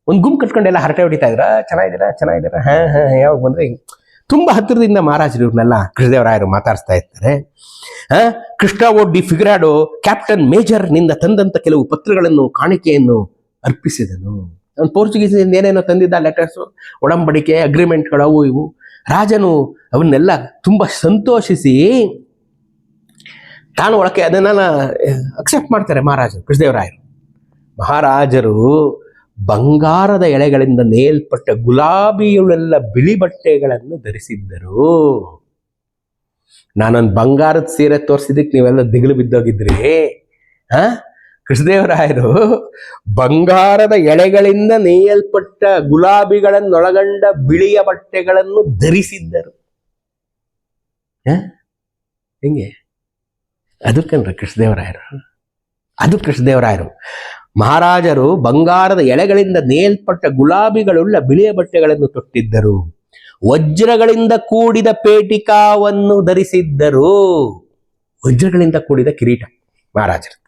ಒಂದು ಗುಂಪು ಕಟ್ಕೊಂಡೆಲ್ಲ ಹರಟೆ ಹೊಡಿತಾ ಇದ್ರ, ಚೆನ್ನಾಗಿದ್ದೀರಾ ಚೆನ್ನಾಗಿದ್ದೀರಾ, ಹಾ ಹಾ ಯಾವಾಗ ಬಂದ್ರೆ ತುಂಬ ಹತ್ತಿರದಿಂದ ಮಹಾರಾಜರು ಇವ್ರನ್ನೆಲ್ಲ ಕೃಷ್ಣದೇವರಾಯರು ಮಾತಾಡಿಸ್ತಾ ಇರ್ತಾರೆ. ಕೃಷ್ಣ ಒಡ್ಡಿ ಫಿಗರಾಡೋ ಕ್ಯಾಪ್ಟನ್ ಮೇಜರ್ನಿಂದ ತಂದಂತ ಕೆಲವು ಪತ್ರಗಳನ್ನು, ಕಾಣಿಕೆಯನ್ನು ಅರ್ಪಿಸಿದನು. ಅವನು ಪೋರ್ಚುಗೀಸಿಂದ ಏನೇನೋ ತಂದಿದ್ದ ಲೆಟರ್ಸು ಒಡಂಬಡಿಕೆ ಅಗ್ರಿಮೆಂಟ್ಗಳು ಅವು ಇವು. ರಾಜನು ಅವನ್ನೆಲ್ಲ ತುಂಬ ಸಂತೋಷಿಸಿ, ತಾನು ಒಳಕ್ಕೆ ಅದನ್ನೆಲ್ಲ ಅಕ್ಸೆಪ್ಟ್ ಮಾಡ್ತಾರೆ ಮಹಾರಾಜರು, ಕೃಷ್ಣದೇವರಾಯರು. ಮಹಾರಾಜರು ಬಂಗಾರದ ಎಳೆಗಳಿಂದ ನೇಲ್ಪಟ್ಟ ಗುಲಾಬಿಯುಳೆಲ್ಲ ಬಿಳಿ ಬಟ್ಟೆಗಳನ್ನು ಧರಿಸಿದ್ದರು. ನಾನೊಂದು ಬಂಗಾರದ ಸೀರೆ ತೋರಿಸಿದಕ್ಕೆ ನೀವೆಲ್ಲ ದಿಗಿಲು ಬಿದ್ದೋಗಿದ್ರಿ ಆ ಕೃಷ್ಣದೇವರಾಯರು ಬಂಗಾರದ ಎಳೆಗಳಿಂದ ನೇಯಲ್ಪಟ್ಟ ಗುಲಾಬಿಗಳನ್ನೊಳಗಂಡ ಬಿಳಿಯ ಬಟ್ಟೆಗಳನ್ನು ಧರಿಸಿದ್ದರು? ಹೆಂಗೆ? ಅದು ಕಣ್ರ ಕೃಷ್ಣದೇವರಾಯರು? ಅದು ಕೃಷ್ಣದೇವರಾಯರು. ಮಹಾರಾಜರು ಬಂಗಾರದ ಎಳೆಗಳಿಂದ ನೇಯಲ್ಪಟ್ಟ ಗುಲಾಬಿಗಳುಳ್ಳ ಬಿಳಿಯ ಬಟ್ಟೆಗಳನ್ನು ತೊಟ್ಟಿದ್ದರು. ವಜ್ರಗಳಿಂದ ಕೂಡಿದ ಪೇಟಿಕಾವನ್ನು ಧರಿಸಿದ್ದರು. ವಜ್ರಗಳಿಂದ ಕೂಡಿದ ಕಿರೀಟ ಮಹಾರಾಜರು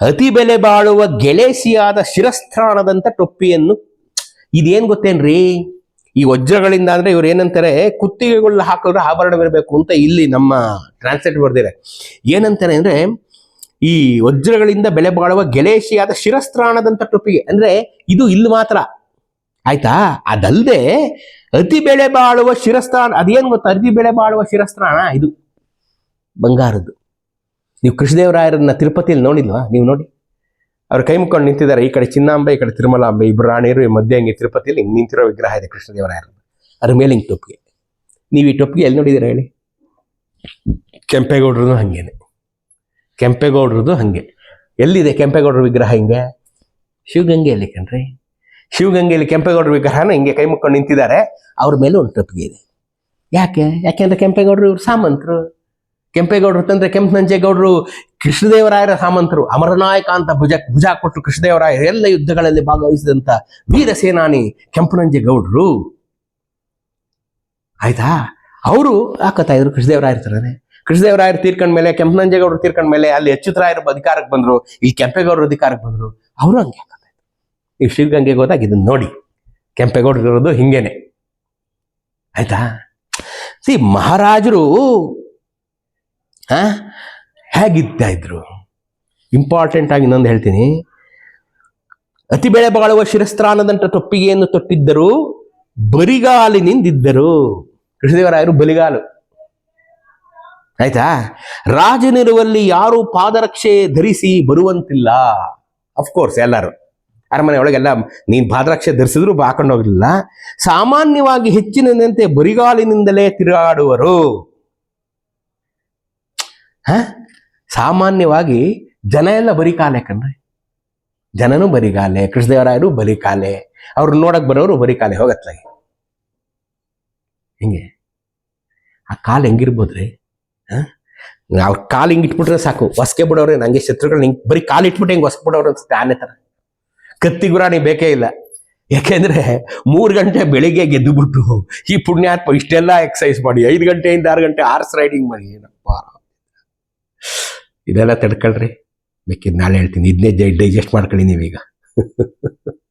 ಅತಿ ಬೆಲೆ ಬಾಳುವ ಗೆಳೆಸಿಯಾದ ಶಿರಸ್ಥಾನದಂಥ ಟೊಪ್ಪಿಯನ್ನು ಇದೇನ್ ಗೊತ್ತೇನ್ರಿ? ಈ ವಜ್ರಗಳಿಂದ ಅಂದ್ರೆ ಇವ್ರು ಏನಂತಾರೆ ಕುತ್ತಿಗೆಗಳನ್ನ ಹಾಕಿದ್ರೆ ಆಭರಣವಿರಬೇಕು ಅಂತ ಇಲ್ಲಿ ನಮ್ಮ ಟ್ರಾನ್ಸ್ಲೇಟ್ ಬರ್ದಿದೆ. ಏನಂತಾರೆ ಅಂದ್ರೆ, ಈ ವಜ್ರಗಳಿಂದ ಬೆಲೆ ಬಾಳುವ ಗೆಲೇಶಿಯಾದ ಶಿರಸ್ತ್ರಾಣದಂಥ ಟೊಪ್ಪಿಗೆ. ಅಂದ್ರೆ ಇದು ಇಲ್ಲಿ ಮಾತ್ರ. ಆಯ್ತಾ? ಅದಲ್ಲದೆ ಅತಿ ಬೆಲೆ ಬಾಳುವ ಶಿರಸ್ತ್ರಾಣ ಅದೇನು ಗೊತ್ತಾ? ಅತಿ ಬೆಲೆ ಬಾಳುವ ಶಿರಸ್ತ್ರಾಣ ಇದು. ಬಂಗಾರದ್ದು. ನೀವು ಕೃಷ್ಣದೇವರಾಯರನ್ನ ತಿರುಪತಿಯಲ್ಲಿ ನೋಡಿಲ್ವಾ? ನೀವು ನೋಡಿ. ಅವ್ರು ಕೈ ಮುಕ್ಕೊಂಡು ನಿಂತಿದ್ದಾರೆ. ಈ ಕಡೆ ಚಿನ್ನಾಂಬೆ, ಈ ಕಡೆ ತಿರುಮಲಾಂಬೆ ಇಬ್ಬರು ರಾಣಿಯರು ಈ ಮಧ್ಯೆ ಹಂಗೆ ತಿರುಪತಿಯಲ್ಲಿ ಹಿಂಗೆ ನಿಂತಿರೋ ವಿಗ್ರಹ ಇದೆ ಕೃಷ್ಣದೇವರಾಯರ ಅದ್ರ ಮೇಲೆ ಹಿಂಗೆ ಟೊಪ್ಪಿಗೆ ನೀವು ಈ ಟೊಪ್ಪಿಗೆ ಎಲ್ಲಿ ನೋಡಿದ್ದೀರಾ ಹೇಳಿ? ಕೆಂಪೇಗೌಡರದು ಹಂಗೇನೆ. ಕೆಂಪೇಗೌಡ್ರದ್ದು ಹಂಗೆ. ಎಲ್ಲಿದೆ ಕೆಂಪೇಗೌಡರ ವಿಗ್ರಹ ಹಿಂಗೆ? ಶಿವಗಂಗೆಯಲ್ಲಿ ಕಣ್ರಿ. ಶಿವಗಂಗೆಯಲ್ಲಿ ಕೆಂಪೇಗೌಡರ ವಿಗ್ರಹನ ಹಿಂಗೆ ಕೈ ಮುಕ್ಕೊಂಡು ನಿಂತಿದ್ದಾರೆ. ಅವ್ರ ಮೇಲೆ ಒಂದು ಟೊಪ್ಪಿಗೆ ಇದೆ. ಯಾಕೆ? ಯಾಕೆಂದ್ರೆ ಕೆಂಪೇಗೌಡರು ಇವರು ಸಾಮಂತರು. ಕೆಂಪೇಗೌಡರು ತಂದ್ರೆ ಕೆಂಪನಂಜೇಗೌಡರು ಕೃಷ್ಣದೇವರಾಯರ ಸಾಮಂತರು, ಅಮರನಾಯಕ ಅಂತ ಭುಜ ಭುಜ ಕೊಟ್ಟು ಕೃಷ್ಣದೇವರಾಯರ ಎಲ್ಲ ಯುದ್ಧಗಳಲ್ಲಿ ಭಾಗವಹಿಸಿದಂತ ವೀರ ಸೇನಾನಿ ಕೆಂಪನಂಜೇಗೌಡರು ಆಯ್ತಾ? ಅವರು ಹಾಕತ್ತಾ ಇದ್ರು? ಕೃಷ್ಣದೇವರಾಯರ ಥರನೇ ಕೃಷ್ಣದೇವರಾಯರು ತೀರ್ಕೊಂಡ ಮೇಲೆ ಕೆಂಪನಂಜೇಗೌಡರು ತೀರ್ಕೊಂಡ ಮೇಲೆ ಅಲ್ಲಿ ಅಚ್ಯುತರಾಯರು ಅಧಿಕಾರಕ್ಕೆ ಬಂದ್ರು, ಈ ಕೆಂಪೇಗೌಡರು ಅಧಿಕಾರಕ್ಕೆ ಬಂದ್ರು. ಅವರು ಹಂಗೆ ನೀವು ಶಿವಗಂಗೆಗೆ ಹೋದಾಗ ಇದನ್ನ ನೋಡಿ, ಕೆಂಪೇಗೌಡರು ಇರೋದು ಹಿಂಗೇನೆ. ಆಯ್ತಾ? ಸಿ ಮಹಾರಾಜರು ಆ ಹೇಗಿದ್ತಾ ಇದ್ರು? ಇಂಪಾರ್ಟೆಂಟ್ ಆಗಿ ಇನ್ನೊಂದು ಹೇಳ್ತೀನಿ. ಅತಿ ಬೆಳೆ ಬಾಳುವ ಶಿರಸ್ತ್ರಾನದಂತ ಟೊಪ್ಪಿಗೆಯನ್ನು ತೊಟ್ಟಿದ್ದರು ಬರಿಗಾಲಿನಿಂದಿದ್ದರು ಕೃಷ್ಣದೇವರಾಯರು ಬಲಿಗಾಲು. ಆಯ್ತಾ? ರಾಜನಿರುವಲ್ಲಿ ಯಾರು ಪಾದರಕ್ಷೆ ಧರಿಸಿ ಬರುವಂತಿಲ್ಲ. ಅಫ್ಕೋರ್ಸ್ ಎಲ್ಲರೂ. ಅರಮನೆ ಒಳಗೆಲ್ಲ ನೀನು ಪಾದರಕ್ಷೆ ಧರಿಸಿದ್ರು ಹಾಕೊಂಡು ಹೋಗಲಿಲ್ಲ ಸಾಮಾನ್ಯವಾಗಿ ಹೆಚ್ಚಿನದಂತೆ ಬರಿಗಾಲಿನಿಂದಲೇ ತಿರುಗಾಡುವರು. ಹ? ಸಾಮಾನ್ಯವಾಗಿ ಜನ ಎಲ್ಲ ಬರಿಕಾಲೆ ಕಣ್ರಿ. ಜನನೂ ಬರಿಗಾಲೆ ಕೃಷ್ಣದೇವರಾಯರು ಬರಿಕಾಲೆ ಅವ್ರು ನೋಡಕ್ ಬರೋರು ಬರಿಕಾಲೆ ಹೋಗತ್ಲಾಗಿ. ಹಿಂಗೆ? ಆ ಕಾಲು ಹೆಂಗಿರ್ಬೋದ್ರಿ? ಹ? ಅವ್ರ ಕಾಲು ಹಿಂಗೆ ಇಟ್ಬಿಟ್ರೆ ಸಾಕು. ಹೊಸ್ಕೆ ಬಿಡೋರೆ, ನಂಗೆ ಶತ್ರುಗಳು ಹಿಂಗೆ ಬರೀ ಕಾಲು ಇಟ್ಬಿಟ್ಟು ಹಿಂಗೆ ಹೊಸ್ಕೆ ಬಿಡೋರು ಅನ್ಸುತ್ತೆ ಆನೆ ಥರ ಕತ್ತಿ ಗುರಾಣಿ ಬೇಕೇ ಇಲ್ಲ. ಯಾಕೆಂದ್ರೆ ಮೂರು ಗಂಟೆ ಬೆಳಿಗ್ಗೆ ಗೆದ್ದು ಬಿಟ್ಟು ಈ ಪುಣ್ಯಾತ್ಮ ಇಷ್ಟೆಲ್ಲ ಎಕ್ಸಸೈಸ್ ಮಾಡಿ, ಐದು ಗಂಟೆಯಿಂದ ಆರು ಗಂಟೆ ಆರ್ಸ್ ರೈಡಿಂಗ್ ಮಾಡಿ. ಏನಪ್ಪ? ಇದೆಲ್ಲ ತಡ್ಕೊಳ್ರಿ. ಬೇಕಿದ್ ನಾಳೆ ಹೇಳ್ತೀನಿ. ಇದನ್ನೇ ಡೈಜೆಸ್ಟ್ ಮಾಡ್ಕೊಳ್ಳಿ ನೀವೀಗ.